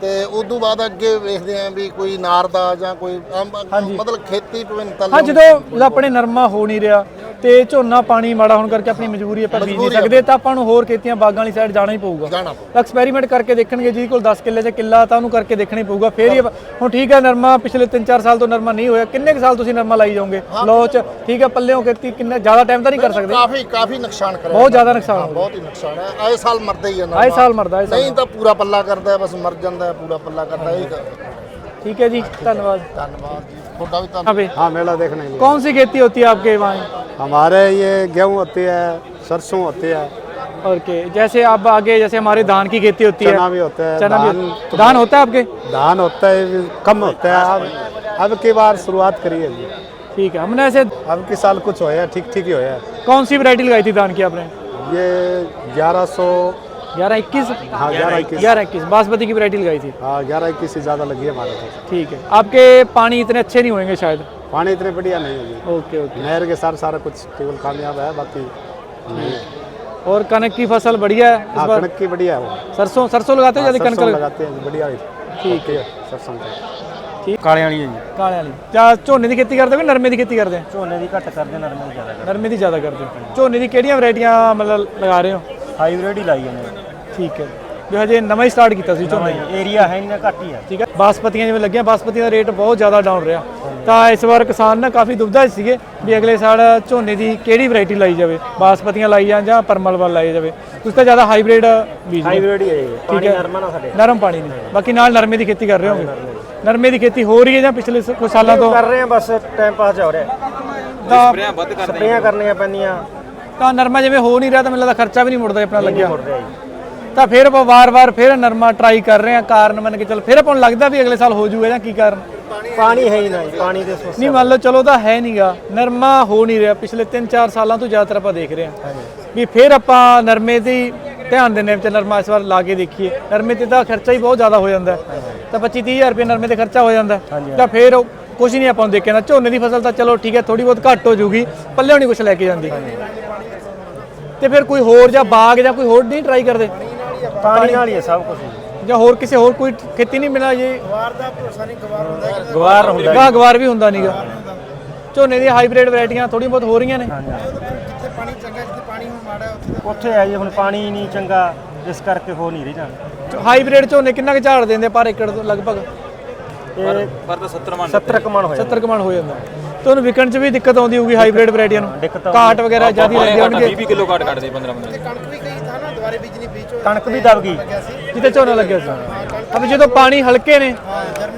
ਤੇ ਉਸ ਤੋਂ ਬਾਅਦ ਅੱਗੇ ਵੇਖਦੇ ਆਂ ਵੀ ਕੋਈ ਨਾਰ ਦਾ ਜਾਂ ਕੋਈ ਅੰਬ- ਮਤਲਬ ਖੇਤੀ ਵਿਭਿੰਨਤਾ ਹਾਂ ਜਦੋਂ ਜਦੋਂ ਆਪਣੇ ਨਰਮਾ ਹੋ ਨਹੀਂ ਰਿਹਾ ਤੇ ਝੋਨਾ ਪਾਣੀ ਮਾੜਾ ਹੋਣ ਕਰਕੇ ਆਪਣੀ ਮਜਬੂਰੀ ਆਪਾਂ ਬੀਜ ਨਹੀਂ ਮਜਬੂਰੀ ਆ। ਸਕਦੇ ਤਾਂ ਆਪਾਂ ਨੂੰ ਹੋਰ ਖੇਤੀਆਂ ਬਾਗਾਂ ਵਾਲੀ ਸਾਈਡ ਜਾਣਾ ਹੀ ਪਊਗਾ ਜਾਣਾ ਪਊ ਐਕਸਪੈਰੀਮੈਂਟ ਕਰਕੇ ਦੇਖਣਗੇ ਜਿਹਦੇ ਕੋਲ 10 ਕਿੱਲੇ 'ਚ ਕਿੱਲਾ ਤਾਂ ਉਹਨੂੰ ਕਰਕੇ ਦੇਖਣਾ ਹੀ ਪਊਗਾ ਫੇਰ ਹੀ ਆਪਾਂ- ਹੁਣ ਠੀਕ ਹੈ ਨਰਮਾ ਪਿਛਲੇ 3-4 ਸਾਲ ਤੋਂ ਨਰਮਾ ਨਹੀਂ ਹੋਇਆ ਕਿੰਨੇ ਕੁ ਸਾਲ ਤੁਸੀਂ ਨਰਮਾ ਲਾਈ ਜਾਓਗੇ ਲੋ 'ਚ ਠੀਕ ਹੈ ਪੱਲਿਓਂ ਖੇਤੀ ਕਿੰਨਾ ਜ਼ਿਆਦਾ ਟਾਈਮ ਤਾਂ ਨਹੀਂ ਕਰ ਸਕਦੇ ਕਾਫੀ ਕਾਫੀ ਨੁਕਸਾਨ ਕਰਿਆ ਬਹੁਤ ਜ਼ਿਆਦਾ ਨੁਕਸਾਨ ਹੋ ਬਹੁਤ ਹੀ ਨੁਕਸਾਨ ਹੈ ਆਏ ਸਾਲ ਮਰਦਾ ਹੀ ਹੈ ਆਏ ਸਾਲ ਮਰਦਾ ਆਏ ਸਾਲ ਨਹੀਂ ਤਾਂ ਪੂਰਾ ਪੱਲਾ ਕਰਦਾ ਹੈ, ਬਸ ਮਰ ਜਾਂਦਾ ਹੈ, ਪੂਰਾ ਪੱਲਾ ਕਰਦਾ ਇਹ ठीक है जी धन्यवाद ਧੰਨਵਾਦ ਜੀ ਤੁਹਾਡਾ ਵੀ ਧੰਨਵਾਦ यहाँ पे हाँ मेला देखने कौन सी खेती होती है आपके वहाँ हमारे ये गेहूँ होती है सरसों होती है। ओके जैसे आप आगे जैसे हमारे धान की खेती होती है। चना भी होता है चना भी धान होता- धान होता है आपके? धान होता है कम होता है। अब अब की बार शुरुआत करी है जी। ठीक है हमने ऐसे अब के साल कुछ होया ठीक ठीक ही होया। कौन सी वैरायटी लगाई थी धान की आपने? ये ग्यारह सौ ग्यारह इक्कीस? हाँ ग्यारह इक्कीस। ग्यारह इक्कीस बासमती की वैरायटी लगाई थी। हाँ ग्यारह इक्कीस से ज़्यादा लगी है हमारे पास ठीक है आपके पानी इतने अच्छे नहीं होंगे शायद? पानी इतने बढ़िया नहीं है जी ओके ओके नहर के साथ सारा कुछ केवल कामयाब है बाकी नहीं है। और कनक की फसल बढ़िया है इस हाँ बार कणक की बढ़िया है वो सरसों सरसों लगाते हो हाँ, जल्दी कनक सरसों लगा- लगाते हैं बढ़िया ठीक है सरसों का ਕਾਲੇ ਵਾਲੀ ਹੈ ਜੀ ਕਾਲੇ ਵਾਲੀ ਜਾਂ ਝੋਨੇ ਦੀ ਖੇਤੀ ਕਰਦੇ ਹੋ ਕਿ ਨਰਮੇ ਦੀ ਖੇਤੀ ਕਰਦੇ ਹੋ ਝੋਨੇ ਦੀ ਘੱਟ ਕਰਦੇ ਨਰਮੇ ਦੀ ਜ਼ਿਆਦਾ ਨਰਮੇ ਦੀ ਜ਼ਿਆਦਾ ਕਰਦੇ ਹੋ ਝੋਨੇ ਦੀ ਕਿਹੜੀਆਂ ਵੈਰਾਈਟੀਆਂ ਮਤਲਬ ਲਗਾ ਰਹੇ ਹੋ ਹਾਈਬ੍ਰਿਡ ਹੀ ਲਾਈ ਜਾਂਦੇ ਠੀਕ ਹੈ ਵੀ ਹਜੇ ਨਵਾਂ ਹੀ ਸਟਾਰਟ ਕੀਤਾ ਸੀ ਝੋਨੇ ਏਰੀਆ ਹੈ ਨਹੀਂ ਨਾ ਘੱਟ ਹੀ ਆ ਠੀਕ ਹੈ ਬਾਸਪਤੀਆਂ ਜਿਵੇਂ ਲੱਗੀਆਂ ਬਾਸਪਤੀ ਦਾ ਰੇਟ ਬਹੁਤ ਜ਼ਿਆਦਾ ਡਾਊਨ ਰਿਹਾ ਤਾਂ ਇਸ ਵਾਰ ਕਿਸਾਨ ਨਾ ਕਾਫੀ ਦੁਬਿਧਾ ਸੀਗੇ ਵੀ ਅਗਲੇ ਸਾਲ ਝੋਨੇ ਦੀ ਕਿਹੜੀ ਵੈਰਾਈਟੀ ਲਾਈ ਜਾਵੇ? ਬਾਸਪਤੀਆਂ ਲਾਈ ਜਾਂ ਜਾਂ ਪਰਮਲ ਵੱਲ ਲਾਈ ਜਾਵੇ। ਤੁਸੀਂ ਤਾਂ ਜ਼ਿਆਦਾ ਹਾਈਬ੍ਰਿਡ ਬੀਜ। ਹਾਈਬ੍ਰਿਡ ਹੀ ਹੈ ਪਾਣੀ। ਨਰਮਾ ਨਾ ਸਾਡੇ। ਨਰਮ ਪਾਣੀ ਨਹੀਂ। ਬਾਕੀ ਨਾਲ ਨਰਮੇ ਦੀ ਖੇਤੀ ਕਰ ਰਹੇ ਹੋਗੇ ਨਰਮੇ ਦੀ। ਖੇਤੀ ਹੋ ਰਹੀ ਹੈ ਜਾਂ ਪਿਛਲੇ ਕੁਝ ਸਾਲਾਂ ਤੋਂ? ਕਰ ਰਹੇ ਆ ਬਸ ਟਾਈਮ ਪਾਸ ਜਾ ਹੋ ਰਿਹਾ। ਤਾਂ ਸਪਰੇਆਂ ਕਰਨੀਆਂ ਪੈਂਦੀਆਂ। ਤਾਂ ਨਰਮਾ ਜਿਵੇਂ ਹੋ ਨਹੀਂ ਰਿਹਾ ਤਾਂ ਮੈਨੂੰ ਲੱਗਦਾ ਖਰਚਾ ਵੀ ਨਹੀਂ ਮੁੜਦਾ ਆਪਣਾ ਲੱਗਿਆ। ਤਾਂ ਫਿਰ ਆਪਾਂ ਵਾਰ-ਵਾਰ ਫਿਰ ਨਰਮਾ ਟਰਾਈ ਕਰ ਰਹੇ ਹਾਂ ਕਾਰਨ ਮੰਨ ਕੇ ਚੱਲ ਫਿਰ ਆਪਾਂ ਨੂੰ ਲੱਗਦਾ ਵੀ ਅਗਲੇ ਸਾਲ ਹੋ ਜਾਊਗਾ ਜਾਂ ਕੀ ਕਾਰਨ? ਪਾਣੀ ਹੈ ਹੀ ਨਾ ਜੀ ਪਾਣੀ ਦੇ ਸਮੱਸਿਆ। ਨਹੀਂ ਮੰਨ ਲਓ ਚਲੋ ਤਾਂ ਹੈ ਨਹੀਂਗਾ ਨਰਮਾ ਹੋ ਨਹੀਂ ਰਿਹਾ। ਪਿਛਲੇ 3-4 ਸਾਲਾਂ ਤੋਂ ਜ਼ਿਆਦਾਤਰ ਆਪਾਂ ਦੇਖ ਰਹੇ ਹਾਂ। ਵੀ ਫਿਰ ਆਪਾਂ ਨਰਮੇ ਹੀ ਧਿਆਨ ਹਾਂ ਤੇ ਨਰਮਾ ਇਸ ਵਾਰ ਲਾ ਕੇ ਦੇਖੀਏ। ਨਰਮੇ ਤੇ ਤਾਂ ਖਰਚਾ ਹੀ ਬਹੁਤ ਜ਼ਿਆਦਾ ਹੋ ਜਾਂਦਾ। ਤਾਂ 25-30000 ਰੁਪਏ ਨਰਮੇ ਤੇ ਖਰਚਾ ਹੋ ਜਾਂਦਾ। ਤਾਂ ਫਿਰ ਕੁਝ ਨਹੀਂ ਆਪਾਂ ਨੂੰ ਦੇਖਿਆ ਨਾ ਝੋਨੇ ਦੀ ਫਸਲ ਤਾਂ ਚਲੋ ਠੀਕ ਹੈ ਥੋੜੀ ਬਹੁਤ ਘੱਟ ਹੋ ਜੂਗੀ ਪੱਲੇ ਨਹੀਂ ਕੁਝ ਲੈ ਕੇ ਜਾਂਦੀ। ਤੇ ਫਿਰ ਕੋਈ ਹੋਰ ਜਾਂ ਬਾਗ ਜਾਂ ਕੋਈ ਹੋਰ ਨਹੀਂ ਟਰਾਈ ਕਰਦੇ? ਪਾਣੀ ਨਾਲ ਹੀ ਹੈ ਸਭ ਕੁਝ ਜਾਂ ਹੋਰ ਕਿਸੇ ਹੋਰ ਕੋਈ ਖੇਤੀ ਨਹੀਂ ਮਿਲਾ ਜੇ? ਗਵਾਰ ਹੁੰਦਾ ਗਾਹ ਗਵਾਰ ਵੀ ਹੁੰਦਾ ਨਹੀਂਗਾ ਝੋਨੇ ਦੀ ਹਾਈਬ੍ਰਿਡ ਵੈਰਾਈਟੀਆਂ ਥੋੜੀਆਂ ਬਹੁਤ ਹੋ ਰਹੀਆਂ ਨੇ। ਉੱਥੇ ਹੈ ਜੀ ਹੁਣ ਪਾਣੀ ਹੀ ਨਹੀਂ ਚੰਗਾ ਇਸ ਕਰਕੇ ਹੋ ਨਹੀਂ ਰਹੀ ਨਾ ਹਾਈਬ੍ਰਿਡ ਝੋਨੇ ਕਿੰਨਾ ਕੁ ਝਾੜ ਦਿੰਦੇ ਪਰ ਏਕੜ ਤੋਂ ਲਗਭਗ? ਇਹ ਪਰ ਤਾਂ 70 ਮਣ 70 ਕਮਣ ਹੋਇਆ 70 ਕਮਣ ਹੋ ਜਾਂਦਾ। ਤੁਹਾਨੂੰ ਵਿਕਣ 'ਚ ਵੀ ਦਿੱਕਤ ਆਉਂਦੀ ਹੋਊਗੀ ਹਾਈਬ੍ਰਿਡ ਵੈਰਾਈਟੀਆਂ ਨੂੰ? ਕਾਟ ਵਗੈਰਾ ਜ਼ਿਆਦਾ ਲੈਂਦੇ ਹੋਣਗੇ। 20 ਕਿਲੋ ਕਾਟ ਕੱਢਦੇ 15 15 ਕਣਕ ਵੀ ਦਬ ਗਈ। ਜਿੱਥੇ ਝੋਨਾ ਲੱਗਿਆ ਸੀ। ਅਬ ਜਦੋਂ ਪਾਣੀ ਹਲਕੇ ਨੇ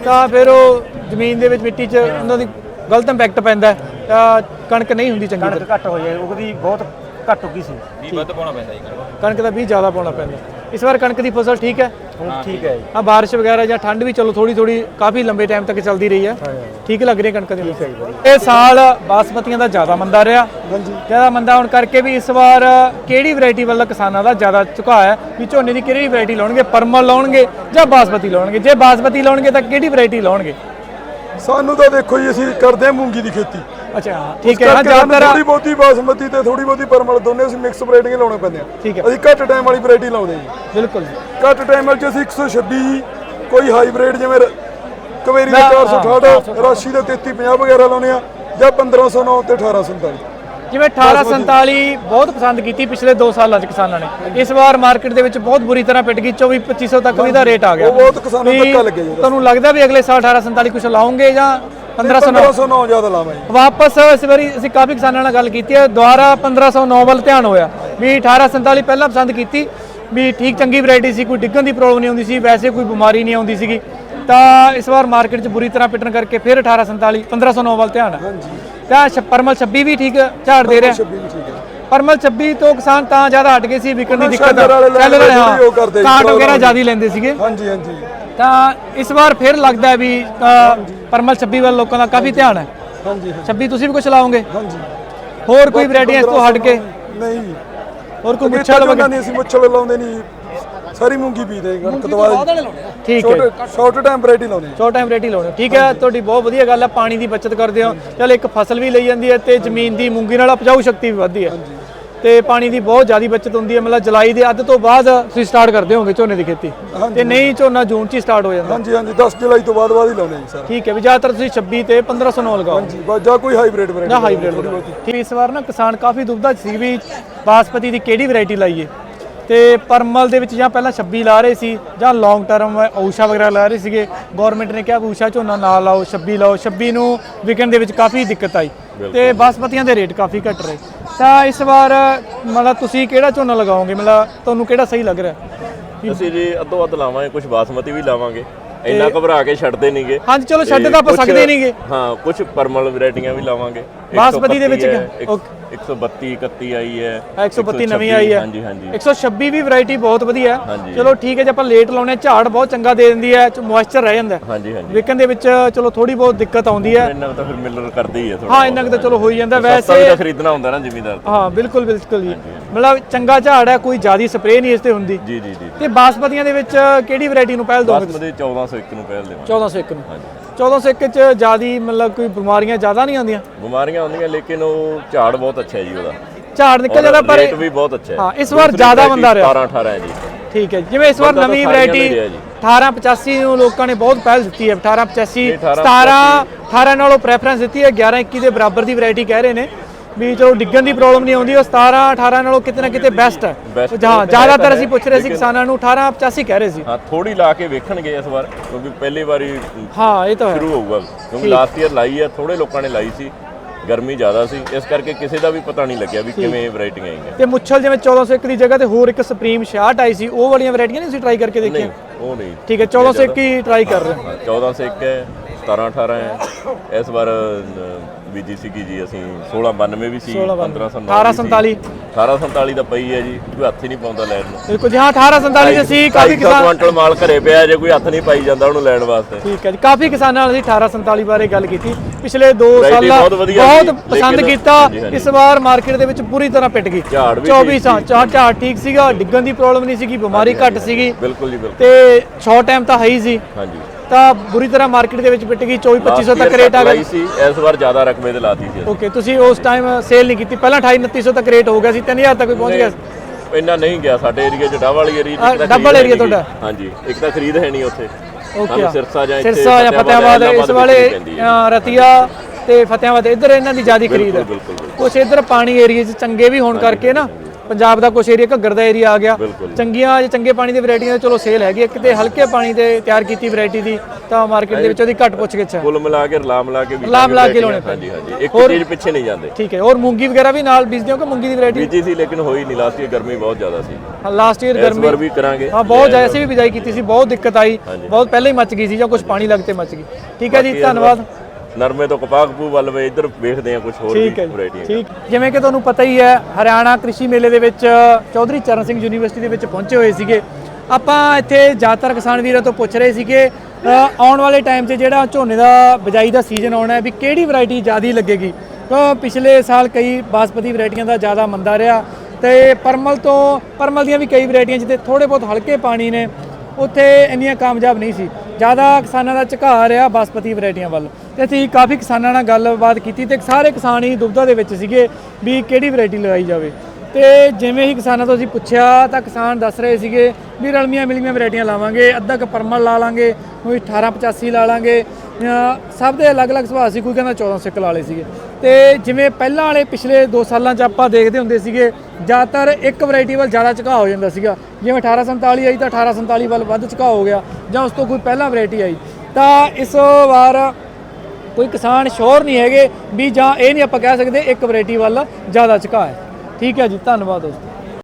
ਤਾਂ ਫਿਰ ਉਹ ਜ਼ਮੀਨ ਦੇ ਵਿੱਚ ਮਿੱਟੀ 'ਚ ਉਹਨਾਂ ਦੀ ਗਲਤ ਇੰਪੈਕਟ ਪੈਂਦਾ ਤਾਂ ਕਣਕ ਨਹੀਂ ਹੁੰਦੀ ਚੰਗੀ ਤਰ੍ਹਾਂ। ਕਣਕ ਘੱਟ ਹੈ ਉਹਦੀ ਬਹੁਤ ਘੱਟ ਹੋ ਗਈ ਸੀ। 20 ਵੱਧ ਪਾਉਣਾ ਪੈਂਦਾ ਜੀ ਕਣਕ। ਦਾ ਵੀ ਜ਼ਿਆਦਾ ਪਾਉਣਾ ਪੈਂਦਾ। ਇਸ ਵਾਰ ਕਣਕ ਦੀ ਫਸਲ ਠੀਕ ਹੈ? ਹੁਣ ਠੀਕ ਹੈ ਜੀ। ਆ ਬਾਰਿਸ਼ ਵਗੈਰਾ ਜਾਂ ਠੰਡ ਵੀ ਚਲੋ ਥੋੜੀ ਥੋੜੀ ਕਾਫੀ ਲੰਬੇ ਟਾਈਮ ਤੱਕ ਚੱਲਦੀ ਰਹੀ ਹੈ। ਠੀਕ ਲੱਗ ਰਹੀ ਹੈ ਕਣਕ ਦੀ ਇਹ ਸਾਲ ਬਾਸਮਤੀਆਂ ਦਾ ਜ਼ਿਆਦਾ ਮੰਦਾ ਰਿਹਾ। ਜ਼ਿਆਦਾ ਮੰਦਾ ਹੋਣ ਕਰਕੇ ਵੀ ਇਸ ਵਾਰ ਕਿਹੜੀ ਵੈਰਾਈਟੀ ਵੱਲ ਕਿਸਾਨਾਂ ਦਾ ਜ਼ਿਆਦਾ ਝੁਕਾਅ ਹੈ? ਵੀ ਝੋਨੇ ਦੀ ਕਿਹੜੀ ਵੈਰਾਈਟੀ ਲਾਉਣਗੇ? ਪਰਮਲ ਲਾਉਣਗੇ ਜਾਂ ਬਾਸਮਤੀ ਲਾਉਣਗੇ? ਜੇ ਬਾਸਮਤੀ ਲਾਉਣਗੇ ਤਾਂ ਕਿਹੜੀ ਵੈਰਾਈਟੀ ਲਾਉਣਗੇ? ਸਾਨੂੰ ਤਾਂ ਦੇਖੋ ਜੀ ਅਸੀਂ ਕਰਦੇ ਹਾਂ ਮੂੰਗੀ ਦੀ ਖੇਤੀ। ਅੱਛਾ ਠੀਕ ਹੈ ਹਾਂ ਥੋੜੀ ਜ਼ਿਆਦਾਤਰ ਬਹੁਤੀ ਬਾਸਮਤੀ ਤੇ ਥੋੜੀ ਬਹੁਤੀ ਪਰਮਲ ਦੋਨੇ ਅਸੀਂ ਮਿਕਸ ਵੈਰਾਈਟੀਆਂ ਲਾਉਣੇ ਪੈਂਦੇ ਆ। ਠੀਕ ਹੈ। ਅਸੀਂ ਘੱਟ ਟਾਈਮ ਵਾਲੀ ਵੈਰਾਈਟੀ ਲਾਉਂਦੇ ਜੀ। ਬਿਲਕੁਲ ਘੱਟ ਟਾਈਮ ਵਾਲੀ 'ਚ ਅਸੀਂ 126 ਕੋਈ ਹਾਈਬ੍ਰਿਡ ਜਿਵੇਂ ਰ- ਕਵੇਰੀ ਦਾ ਨਾ, 468 ਰਾਸ਼ੀ ਦਾ 3350 ਵਗੈਰਾ ਲਾਉਨੇ ਆ ਜਾਂ 1509 ਤੇ 1847 ਜਿਵੇਂ 1847 ਬਹੁਤ ਪਸੰਦ ਕੀਤੀ ਪਿਛਲੇ 2 ਸਾਲਾਂ 'ਚ ਕਿਸਾਨਾਂ ਨੇ। ਇਸ ਵਾਰ ਮਾਰਕੀਟ ਦੇ ਵਿੱਚ ਬਹੁਤ ਬੁਰੀ ਤਰ੍ਹਾਂ ਪਿੱਟ ਗਈ 24 2500 ਤੱਕ ਵੀ ਦਾ ਰੇਟ ਆ ਗਿਆ। ਉਹ ਬਹੁਤ ਕਿਸਾਨਾਂ ਨੂੰ ਵੀ ਧੱਕਾ ਲੱਗਿਆ ਜੀ ਉਹਦਾ। ਤੁਹਾਨੂੰ ਲੱਗਦਾ ਵੀ ਅਗਲੇ ਸਾਲ 1847 ਕੁਝ ਲਾਉਂਗੇ ਜਾਂ 1509 1509 ਜ਼ਿਆਦਾ ਲਾਵਾਂ ਜੀ। ਵਾਪਸ ਇਸ ਵਾਰੀ ਅਸੀਂ ਕਾਫੀ ਕਿਸਾਨਾਂ ਨਾਲ ਗੱਲ ਕੀਤੀ ਹੈ। ਦੁਬਾਰਾ 1509 ਵੱਲ ਧਿਆਨ ਹੋਇਆ। ਵੀ 1847 ਪਹਿਲਾਂ ਪਸੰਦ ਕੀਤੀ। ਵੀ ਠੀਕ ਚੰਗੀ ਵੈਰਾਈਟੀ ਸੀ ਕੋਈ ਡਿੱਗਣ ਦੀ ਪ੍ਰੋਬਲਮ ਨਹੀਂ ਆਉਂਦੀ ਸੀ ਵੈਸੇ ਕੋਈ ਬਿਮਾਰੀ ਨਹੀਂ ਆਉਂਦੀ ਸੀਗੀ। ਤਾਂ ਇਸ ਵਾਰ ਮਾਰਕੀਟ 'ਚ ਬੁਰੀ ਤਰ੍ਹਾਂ ਪਿੱਟਣ ਕਰਕੇ ਫਿਰ 1847 1509 ਵੱਲ ਧਿਆਨ ਹੈ। ਤਾਂ ਪਰਮਲ 26 ਵੀ ਠੀਕ ਝਾੜ ਦੇ ਰਿਹਾ। 26 ਵੀ ਠੀਕ ਹੈ। ਪਰਮਲ 26 ਤੋਂ ਕਿਸਾਨ ਤਾਂ ਜ਼ਿਆਦਾ ਹਟ ਗਏ ਸੀ ਵਿਕਣ ਦੀ ਦਿੱਕਤ ਸ਼ੈਲਰ ਵਾਲੇ ਲੈ ਸ਼ੈਲਰ ਵਾਲੇ, ਹਾਂ, ਜਿਹੜੀ ਉਹ ਕਰਦੇ ਸੀ, ਕਾਟ ਵਗੈਰਾ ਜ਼ਿਆਦਾ ਲੈਂਦੇ ਸੀਗੇ। ਹਾਂਜੀ ਹਾਂਜੀ। ਤਾਂ ਇਸ ਵਾਰ ਫਿਰ ਲੱਗਦਾ ਵੀ ਪਰਮਲ 26 ਵੱਲ ਲੋਕਾਂ ਦਾ ਕਾਫੀ ਧਿਆਨ ਹੈ। ਹਾਂਜੀ 26 ਤੁਸੀਂ ਵੀ ਕੁਝ ਲਾਓਗੇ? ਹਾਂਜੀ। ਹੋਰ ਕੋਈ ਵੈਰਾਈਟੀਆਂ ਇਸ ਤੋਂ ਹਟ ਕੇ? ਨਹੀਂ। ਹੋਰ ਕੋਈ ਮੁੱਛਲ ਵਗੈਰਾ ਨਹੀਂ ਅਸੀਂ ਮੁੱਛਲ ਲਾਉਂਦੇ ਨਹੀਂ। ਸਾਰੀ ਮੂੰਗੀ ਤੋਂ ਬਾਅਦ ਠੀਕ ਹੈ। ਛੋਟੇ ਸ਼ਾਰਟ ਟਾਈਮ ਵੈਰਾਈਟੀ ਲਾਉਂਦੇ ਹਾਂ। ਸ਼ੋਰਟ ਟਾਈਮ ਵੈਰਾਈਟੀ ਲਾਉਣੀ ਠੀਕ ਹੈ ਤੁਹਾਡੀ ਬਹੁਤ ਵਧੀਆ ਗੱਲ ਹੈ ਪਾਣੀ ਦੀ ਬਚਤ ਕਰਦੇ ਹੋ। ਚਲ ਇੱਕ ਫਸਲ ਵੀ ਲਈ ਜਾਂਦੀ ਹੈ ਤੇ ਜ਼ਮੀਨ ਦੀ ਮੂੰਗੀ ਨਾਲ ਉਪਜਾਊ ਸ਼ਕਤੀ ਵੀ ਵੱਧਦੀ ਹੈ। ਤੇ ਪਾਣੀ ਦੀ ਬਹੁਤ ਜ਼ਿਆਦਾ ਬਚਤ ਹੁੰਦੀ ਹੈ ਮਤਲਬ ਜੁਲਾਈ ਦੇ ਅੱਧ ਤੋਂ ਬਾਅਦ ਤੁਸੀਂ ਸਟਾਰਟ ਕਰਦੇ ਹੋਗੇ ਝੋਨੇ ਦੀ ਖੇਤੀ। ਤੇ ਨਹੀਂ ਝੋਨਾ ਜੂਨ 'ਚ ਹੀ ਸਟਾਰਟ ਹੋ ਜਾਂਦਾ। ਹਾਂਜੀ ਹਾਂਜੀ 10 ਜੁਲਾਈ ਤੋਂ ਬਾਅਦ ਬਾਅਦ ਹੀ ਲਾਉਂਦੇ ਹਾਂ ਜੀ ਸਾਰਾ। ਠੀਕ ਹੈ ਵੀ ਜ਼ਿਆਦਾਤਰ ਤੁਸੀਂ 26 ਤੇ 1509 ਲਗਾਓ। ਹਾਂਜੀ ਬਸ ਜਾਂ ਕੋਈ ਹਾਈਬ੍ਰਿਡ ਵੈਰਾਈਟੀ ਨਾ ਹਾਈਬ੍ਰਿਡ ਠੀਕ ਇਸ ਵਾਰ ਨਾ ਕਿਸਾਨ ਕਾਫੀ ਦੁਬਦਾ ਸੀ ਵੀ ਬਾਸਪਤੀ ਦੀ ਕਿਹੜੀ ਵੈਰਾਈਟੀ ਲਾਈਏ। ਤੇ ਪਰਮਲ ਦੇ ਵਿੱਚ ਜਾਂ ਪਹਿਲਾਂ 26 ਲਾ ਰਹੇ ਸੀ ਜਾਂ ਲੌਂਗ ਟਰਮ ਊਸ਼ਾ ਵਗੈਰਾ ਲਾ ਰਹੇ ਸੀਗੇ। ਗਵਰਨਮੈਂਟ ਨੇ ਕਿਹਾ ਵੀ ਊਸ਼ਾ ਝੋਨਾ ਨਾ ਲਾਓ 26 ਲਾਓ। 26 ਨੂੰ ਵਿਕਣ ਦੇ ਵਿੱਚ ਕਾਫੀ ਦਿੱਕਤ ਆਈ। ਤੇ ਬਾਸਪਤੀਆਂ ਦੇ ਰੇਟ ਕਾਫੀ ਘਟ ਰਹੇ। ਤਾਂ ਇਸ ਵਾਰ ਮਤਲਬ ਤੁਸੀਂ ਕਿਹੜਾ ਝੋਨਾ ਲਗਾਓਗੇ? ਮਤਲਬ ਤੁਹਾਨੂੰ ਕਿਹੜਾ ਸਹੀ ਲੱਗ ਰਿਹਾ? ਅਸੀਂ ਜੀ ਅੱਧੋ ਅੱਧ ਲਾਵਾਂਗੇ ਕੁਝ ਬਾਸਮਤੀ ਵੀ ਲਾਵਾਂਗੇ। ਇੰਨਾ ਘਬਰਾ ਕੇ ਛੱਡਦੇ ਨਹੀਂਗੇ। ਹਾਂਜੀ ਚਲੋ ਛੱਡ ਤਾਂ ਆਪਾਂ ਸਕਦੇ ਨਹੀਂਗੇ। ਹਾਂ ਕੁਝ ਪਰਮਲ ਵੈਰਾਈਟੀਆਂ ਵੀ ਲਾਵਾਂਗੇ। ਬਾਸਪਤੀ ਦੇ ਵਿੱਚ ਇੱਕ- ਓਕੇ। 132 31 ਆਈ ਹੈ। 132 ਨਵੀਂ ਆਈ ਹੈ। ਹਾਂਜੀ ਹਾਂਜੀ। 126 ਵੀ ਵੈਰਾਈਟੀ ਬਹੁਤ ਵਧੀਆ ਹੈ। ਹਾਂਜੀ। ਚਲੋ ਠੀਕ ਹੈ ਜੇ ਆਪਾਂ ਲੇਟ ਲਾਉਨੇ ਆ ਝਾੜ ਬਹੁਤ ਚੰਗਾ ਦੇ ਦਿੰਦੀ ਹੈ ਮੋਇਸਚਰ ਰਹਿ ਜਾਂਦਾ ਹੈ। ਹਾਂਜੀ ਹਾਂਜੀ। ਵਿਕਣ ਦੇ ਵਿੱਚ ਚਲੋ ਥੋੜੀ ਬਹੁਤ ਦਿੱਕਤ ਆਉਂਦੀ ਹੈ। ਇੰਨਾ ਕੁ ਤਾਂ ਫਿਰ ਮਿਲਰ ਕਰਦੇ ਹੀ ਆ ਥੋੜਾ ਹਾਂ ਇੰਨਾ ਕੁ ਤਾਂ ਚਲੋ ਹੋ ਹੀ ਜਾਂਦਾ। ਵੈਸੇ ਵੀ ਵੈਸੇ ਤਾਂ ਖਰੀਦਣਾ ਹੁੰਦਾ ਨਾ ਜ਼ਿਮੀਦਾਰ ਤੋਂ। ਹਾਂ ਬਿਲਕੁਲ ਬਿਲਕੁਲ ਜੀ। ਮਤਲਬ ਚੰਗਾ ਝਾੜ ਹੈ ਕੋਈ ਜ਼ਿਆਦੀ ਸਪਰੇਅ ਨਹੀਂ ਇਸ ਤੇ ਹੁੰਦੀ। ਜੀ ਜੀ ਜੀ ਤੇ ਬਾਸਮਤੀਆਂ ਦੇ ਵਿੱਚ ਕਿਹੜੀ ਵੈਰਾਈਟੀ ਨੂੰ ਪਹਿਲ ਦੋਗੇ ਬਾਸਮਤੀ 1401 ਨੂੰ ਪਹਿਲ ਦੇਵਾਂ 1401 ਨੂੰ। 1401 ਚ ਜ਼ਿਆਦੀ ਮਤਲਬ ਕੋਈ ਬਿਮਾਰੀਆਂ ਜ਼ਿਆਦਾ ਨਹੀਂ ਆਉਂਦੀਆਂ? ਬਿਮਾਰੀਆਂ ਆਉਂਦੀਆਂ ਲੇਕਿਨ ਉਹ ਝਾੜ ਬਹੁਤ ਅੱਛਾ ਹੈ ਜੀ ਉਹਦਾ। ਝਾੜ ਨਿਕਲ ਜਾਂਦਾ ਪਰ ਰੇਟ ਵੀ ਬਹੁਤ ਅੱਛਾ ਹੈ। ਹਾਂ, ਇਸ ਵਾਰ ਜ਼ਿਆਦਾ ਬੰਦਾ ਰਿਹਾ। 17 18 ਹੈ ਜੀ। ਠੀਕ ਹੈ ਜਿਵੇਂ ਇਸ ਵਾਰ ਨਵੀਂ ਵੈਰਾਈਟੀ ਦਾ ਹੀ ਰਿਹਾ ਜੀ। 1885 ਨੂੰ ਲੋਕਾਂ ਨੇ ਬਹੁਤ ਪਹਿਲ ਦਿੱਤੀ ਹੈ। 1885 ਇਹ 1885 17 18 ਨਾਲੋਂ ਪ੍ਰੈਫਰੈਂਸ ਦਿੱਤੀ ਹੈ। 11 21 ਦੇ ਬਰਾਬਰ ਦੀ ਵੈਰਾਈਟੀ ਕਹਿ ਰਹੇ ਨੇ। ਵੀ ਚਲੋ ਡਿੱਗਣ ਦੀ ਪ੍ਰੋਬਲਮ ਨਹੀਂ ਆਉਂਦੀ ਉਹ 17 18 ਨਾਲੋਂ ਕਿਤੇ ਨਾ ਕਿਤੇ ਬੈਸਟ ਹੈ। Best ਹੈ, ਜ਼ਿਆਦਾਤਰ ਹੈ, ਅਸੀਂ ਪੁੱਛ ਰਹੇ ਸੀ ਲੇਕਿਨ- ਕਿਸਾਨਾਂ ਨੂੰ 1885 ਕਹਿ ਰਹੇ ਸੀ। ਹਾਂ ਥੋੜੀ ਲਾ ਕੇ ਵੇਖਣਗੇ ਇਸ ਵਾਰ ਕਿਉਂਕਿ ਪਹਿਲੀ ਵਾਰੀ ਹਾਂ ਇਹ ਤਾਂ ਹੈ। ਸ਼ੁਰੂ ਹੋਊਗਾ। ਕਿਉਂਕਿ ਲਾਸਟ ਈਅਰ ਲਾਈ ਹੈ ਥੋੜੇ ਲੋਕਾਂ ਨੇ ਲਾਈ ਸੀ ਗਰਮੀ ਜ਼ਿਆਦਾ ਸੀ। ਇਸ ਕਰਕੇ ਕਿਸੇ ਦਾ ਵੀ ਪਤਾ ਨਹੀਂ ਲੱਗਿਆ ਵੀ ਕਿਵੇਂ ਵੈਰਾਈਟੀਆਂ ਆਈਆਂ। ਤੇ ਮੁੱਛਲ ਜਿਵੇਂ 1401 ਦੀ ਜਗ੍ਹਾ ਤੇ ਹੋਰ ਇੱਕ ਸੁਪਰੀਮ 66 ਆਈ ਸੀ ਉਹ ਵਾਲੀਆਂ ਵੈਰਾਈਟੀਆਂ ਨਹੀਂ ਤੁਸੀਂ ਟਰਾਈ ਕਰਕੇ ਦੇਖੀਆਂ? ਉਹ ਨਹੀਂ। ਠੀਕ ਹੈ 1401 ਹੀ ਟਰਾਈ ਕਰ ਰਹੇ ਹਾਂ। 14 ਸੇ 1 ਹੈ 17 18 ਹੈ। ਇਸ ਵਾਰ ਬੀਜੀ ਸੀਗੀ ਜੀ ਅਸੀਂ 1692 ਵੀ ਸੀ 1509 1847 1847 ਦਾ ਪਈ ਹੈ ਜੀ ਕੋਈ ਹੱਥ ਹੀ ਨਹੀਂ ਪਾਉਂਦਾ ਲੈਣ ਨੂੰ। ਬਿਲਕੁਲ ਜੀ ਹਾਂ 1847 ਚ ਅਸੀਂ ਕਾਫੀ ਸੌ ਕਿਸਾਨ ਕੁਆਂਟਲ ਮਾਲ ਘਰੇ ਪਿਆ ਜੇ ਕੋਈ ਹੱਥ ਨਹੀਂ ਪਾਈ ਜਾਂਦਾ ਉਹਨੂੰ ਲੈਣ ਵਾਸਤੇ। ਠੀਕ ਹੈ ਜੀ ਕਾਫੀ ਕਿਸਾਨਾਂ ਨਾਲ ਅਸੀਂ 1847 ਬਾਰੇ ਗੱਲ ਕੀਤੀ। ਪਿਛਲੇ 2 Variety ਸਾਲਾਂ ਬਹੁਤ ਸੀ, ਪਸੰਦ ਕੀਤਾ। ਇਸ ਵਾਰ ਮਾਰਕੀਟ ਦੇ ਵਿੱਚ ਪੂਰੀ ਤਰ੍ਹਾਂ ਪਿੱਟ ਗਈ। ਝਾੜ ਵੀ 24 ਠੀਕ ਸਾਂ। ਝਾੜ ਠੀਕ ਸੀਗਾ ਡਿੱਗਣ ਦੀ ਪ੍ਰੋਬਲਮ ਨਹੀਂ ਸੀਗੀ ਬਿਮਾਰੀ ਘੱਟ ਸੀਗੀ। ਬਿਲਕੁਲ ਜੀ ਬਿਲਕੁਲ। ਤੇ ਸ਼ਾਰਟ ਟਾਈਮ ਤਾਂ ਹੈ ਹੀ ਸੀ। ਹਾਂਜੀ। ਤਾਂ ਬੁਰੀ ਤਰ੍ਹਾਂ ਮਾਰਕੀਟ ਦੇ ਵਿੱਚ ਪਿੱਟ ਗਈ 24 2500 ਤੱਕ ਰੇਟ ਆ ਗਿਆ। ਸੀ ਇਸ ਵਾਰ ਜ਼ਿਆਦਾ ਰਕਮੇ ਤੇ ਲਾਤੀ ਸੀ। ਓਕੇ ਤੁਸੀਂ ਉਸ ਟਾਈਮ ਸੇਲ ਨਹੀਂ ਕੀਤੀ ਪਹਿਲਾਂ 28 2900 ਤੱਕ ਰੇਟ ਹੋ ਗਿਆ ਸੀ 3000 ਤੱਕ ਵੀ ਪਹੁੰਚ ਗਿਆ ਸੀ। ਇੰਨਾ ਨਹੀਂ ਗਿਆ ਸਾਡੇ ਏਰੀਆ ਚ ਡੱਬ ਵਾਲੀ ਏਰੀਆ ਆ, ਡੱਬ ਵਾਲਾ area ਤੁਹਾਡਾ? ਹਾਂਜੀ ਇੱਕ ਤਾਂ ਖਰੀਦ ਹੈ ਨਹੀਂ ਉੱਥੇ। ਓਕੇ ਸਿਰਸਾ ਜਾਂ ਇੱਥੇ ਸਿਰਸਾ ਜਾਂ ਫਤਿਆਬਾਦ ਇਸ ਵਾਲੇ ਰਤੀਆ ਤੇ ਫਤਿਆਬਾਦ ਇੱਧਰ ਇਹਨਾਂ ਦੀ ਜ਼ਿਆਦਾ ਖਰੀਦ ਹੈ। ਕੁਛ ਇੱਧਰ ਪਾਣੀ ਏਰੀਆ 'ਚ ਚੰਗੇ ਵੀ ਹੋਣ ਕਰਕੇ ਨਾ ਪੰਜਾਬ ਦਾ ਕੁਛ ਏਰੀਆ ਘੱਗਰ ਦਾ ਏਰੀਆ ਆ ਗਿਆ। ਚੰਗੀਆਂ ਚੰਗੇ ਪਾਣੀ ਦੀ ਵੈਰਾਈਟੀਆਂ ਚਲੋ ਸੇਲ ਹੈਗੀ ਹੈ ਕਿਤੇ ਹਲਕੇ ਪਾਣੀ ਤੇ ਤਿਆਰ ਕੀਤੀ ਵੈਰਾਈਟੀ ਦੀ ਤਾਂ ਮਾਰਕੀਟ ਦੇ ਵਿੱਚ ਉਹਦੀ ਘੱਟ ਪੁੱਛ ਗਿੱਛ ਹੈ। ਕੁੱਲ ਮਿਲਾ ਕੇ ਰਲਾ ਮਿਲਾ ਕੇ ਵੀ ਰਲਾ ਮਿਲਾ ਕੇ ਲਾਉਣੇ ਹਾਂਜੀ ਹਾਂਜੀ। ਇੱਕ ਚੀਜ਼ ਪਿੱਛੇ ਨਹੀਂ ਜਾਂਦੇ। ਠੀਕ ਹੈ ਔਰ ਮੂੰਗੀ ਵਗੈਰਾ ਵੀ ਨਾਲ ਬੀਜਦੇ ਹੋ ਕਿ ਮੂੰਗੀ ਦੀ ਵੈਰਾਈਟੀ ਬੀਜੀ ਸੀ ਲੇਕਿਨ ਹੋਈ ਨਹੀਂ। ਲਾਸਟ ਈਅਰ ਗਰਮੀ ਬਹੁਤ ਜ਼ਿਆਦਾ ਸੀ। ਲਾਸਟ ਈਅਰ ਇਸ ਗਰਮੀ ਵਾਰ ਵੀ ਕਰਾਂਗੇ। ਹਾਂ ਬਹੁਤ ਜ਼ਿਆਦਾ। ਅਸੀਂ ਵੀ ਬਿਜਾਈ ਕੀਤੀ ਸੀ ਬਹੁਤ ਦਿੱਕਤ ਆਈ। ਬਹੁਤ ਪਹਿਲਾਂ ਹੀ ਮੱਚ ਗਈ ਸੀ ਜਾਂ ਕੁਝ ਪਾਣੀ ਲੱਗ ਤੇ ਮੱਚ ਗਈ। ਠੀਕ ਹੈ ਜੀ ਇਸ ਧੰਨਵਾਦ। ਨਰਮੇ ਤੋਂ ਕਪਾਹ ਕਪੂ ਵੱਲ ਵੇ ਇੱਧਰ ਵੇਖਦੇ ਆ ਕੁਝ ਹੋਰ ਵੀ ਠੀਕ ਹੈ ਜੀ, ਵੈਰਾਈਟੀਆਂ ਠੀਕ। ਜਿਵੇਂ ਕਿ ਤੁਹਾਨੂੰ ਪਤਾ ਹੀ ਹੈ ਹਰਿਆਣਾ ਕ੍ਰਿਸ਼ੀ ਮੇਲੇ ਦੇ ਵਿੱਚ ਚੌਧਰੀ ਚਰਨ ਸਿੰਘ ਯੂਨੀਵਰਸਿਟੀ ਦੇ ਵਿੱਚ ਪਹੁੰਚੇ ਹੋਏ ਸੀਗੇ। ਆਪਾਂ ਇੱਥੇ ਜ਼ਿਆਦਾਤਰ ਕਿਸਾਨ ਵੀਰਾਂ ਤੋਂ ਪੁੱਛ ਰਹੇ ਸੀਗੇ ਅ, ਆਉਣ ਵਾਲੇ ਟਾਈਮ 'ਚ ਜਿਹੜਾ ਝੋਨੇ ਦਾ ਬਿਜਾਈ ਦਾ ਸੀਜ਼ਨ ਆਉਣਾ ਹੈ ਵੀ ਕਿਹੜੀ ਵੈਰਾਈਟੀ ਜ਼ਿਆਦਾ ਲੱਗੇਗੀ? ਤਾਂ ਪਿਛਲੇ ਸਾਲ ਕਈ ਬਾਸਪਤੀ ਵੈਰਾਈਟੀਆਂ ਦਾ ਜ਼ਿਆਦਾ ਮੰਦਾ ਰਿਹਾ ਤੇ ਪਰਮਲ ਤੋਂ ਪਰਮਲ ਦੀਆਂ ਵੀ ਕਈ ਵੈਰਾਈਟੀਆਂ ਜਿੱਥੇ ਥੋੜੇ ਬਹੁਤ ਹਲਕੇ ਪਾਣੀ ਨੇ ਉੱਥੇ ਇੰਨੀਆਂ ਕਾਮਯਾਬ ਨਹੀਂ ਸੀ। ਜ਼ਿਆਦਾ ਕਿਸਾਨਾਂ ਦਾ ਝੁਕਾਅ ਰਿਹਾ ਬਾਸਪਤੀ ਵੈਰਾਈਟੀਆਂ ਵੱਲ। ਤੇ ਅਸੀਂ ਕਾਫੀ ਕਿਸਾਨਾਂ ਨਾਲ ਗੱਲਬਾਤ ਕੀਤੀ ਤੇ ਸਾਰੇ ਕਿਸਾਨ ਹੀ ਦੁਬਧਾ ਦੇ ਵਿੱਚ ਸੀਗੇ ਵੀ ਕਿਹੜੀ ਵੈਰਾਈਟੀ ਲਗਾਈ ਜਾਵੇ। ਤੇ ਜਿਵੇਂ ਹੀ ਕਿਸਾਨਾਂ ਤੋਂ ਅਸੀਂ ਪੁੱਛਿਆ ਤਾਂ ਕਿਸਾਨ ਦੱਸ ਰਹੇ ਸੀਗੇ ਵੀ ਰਲਮੀਆਂ ਮਿਲੀਆਂ ਵੈਰਾਈਟੀਆਂ ਲਾਵਾਂਗੇ, ਅੱਧਾ ਕ ਪਰਮਲ ਲਾ ਲਾਂਗੇ ਕੋਈ 1885 ਲਾ ਲਾਂਗੇ। ਸਭ ਦੇ ਅਲੱਗ-ਅਲੱਗ ਸੁਭਾਅ ਸੀ, ਕੋਈ ਕਹਿੰਦਾ 14 ਸਿੱਕਲ ਵਾਲੇ ਸੀਗੇ। ਤੇ ਜਿਵੇਂ ਪਹਿਲਾਂ ਵਾਲੇ ਪਿਛਲੇ 2 ਸਾਲਾਂ 'ਚ ਆਪਾਂ ਦੇਖਦੇ ਹੁੰਦੇ ਸੀਗੇ, ਜ਼ਿਆਦਾਤਰ ਇੱਕ ਵੈਰਾਈਟੀ ਵੱਲ ਜ਼ਿਆਦਾ ਝੁਕਾਅ ਹੋ ਜਾਂਦਾ ਸੀਗਾ। ਜਿਵੇਂ 1847 ਆਈ ਤਾਂ 1847 ਵੱਲ ਵੱਧ ਝੁਕਾਅ ਹੋ ਗਿਆ, ਜਾਂ ਉਸ ਤੋਂ ਕੋਈ ਪਹਿਲਾਂ ਵੈਰਾਈਟੀ ਆਈ। ਤਾਂ ਇਸ ਵਾਰ ਕੋਈ ਕਿਸਾਨ ਸ਼ੋਰ ਨਹੀਂ ਹੈਗੇ ਵੀ ਜਾਂ ਇਹ ਨਹੀਂ ਆਪਾਂ ਕਹਿ ਸਕਦੇ ਇੱਕ ਵੈਰਾਈਟੀ ਵੱਲ ਜ਼ਿਆਦਾ ਝੁਕਾਅ ਹੈ। ਠੀਕ ਹੈ ਜੀ, ਧੰਨਵਾਦ ਦੋਸਤੋ।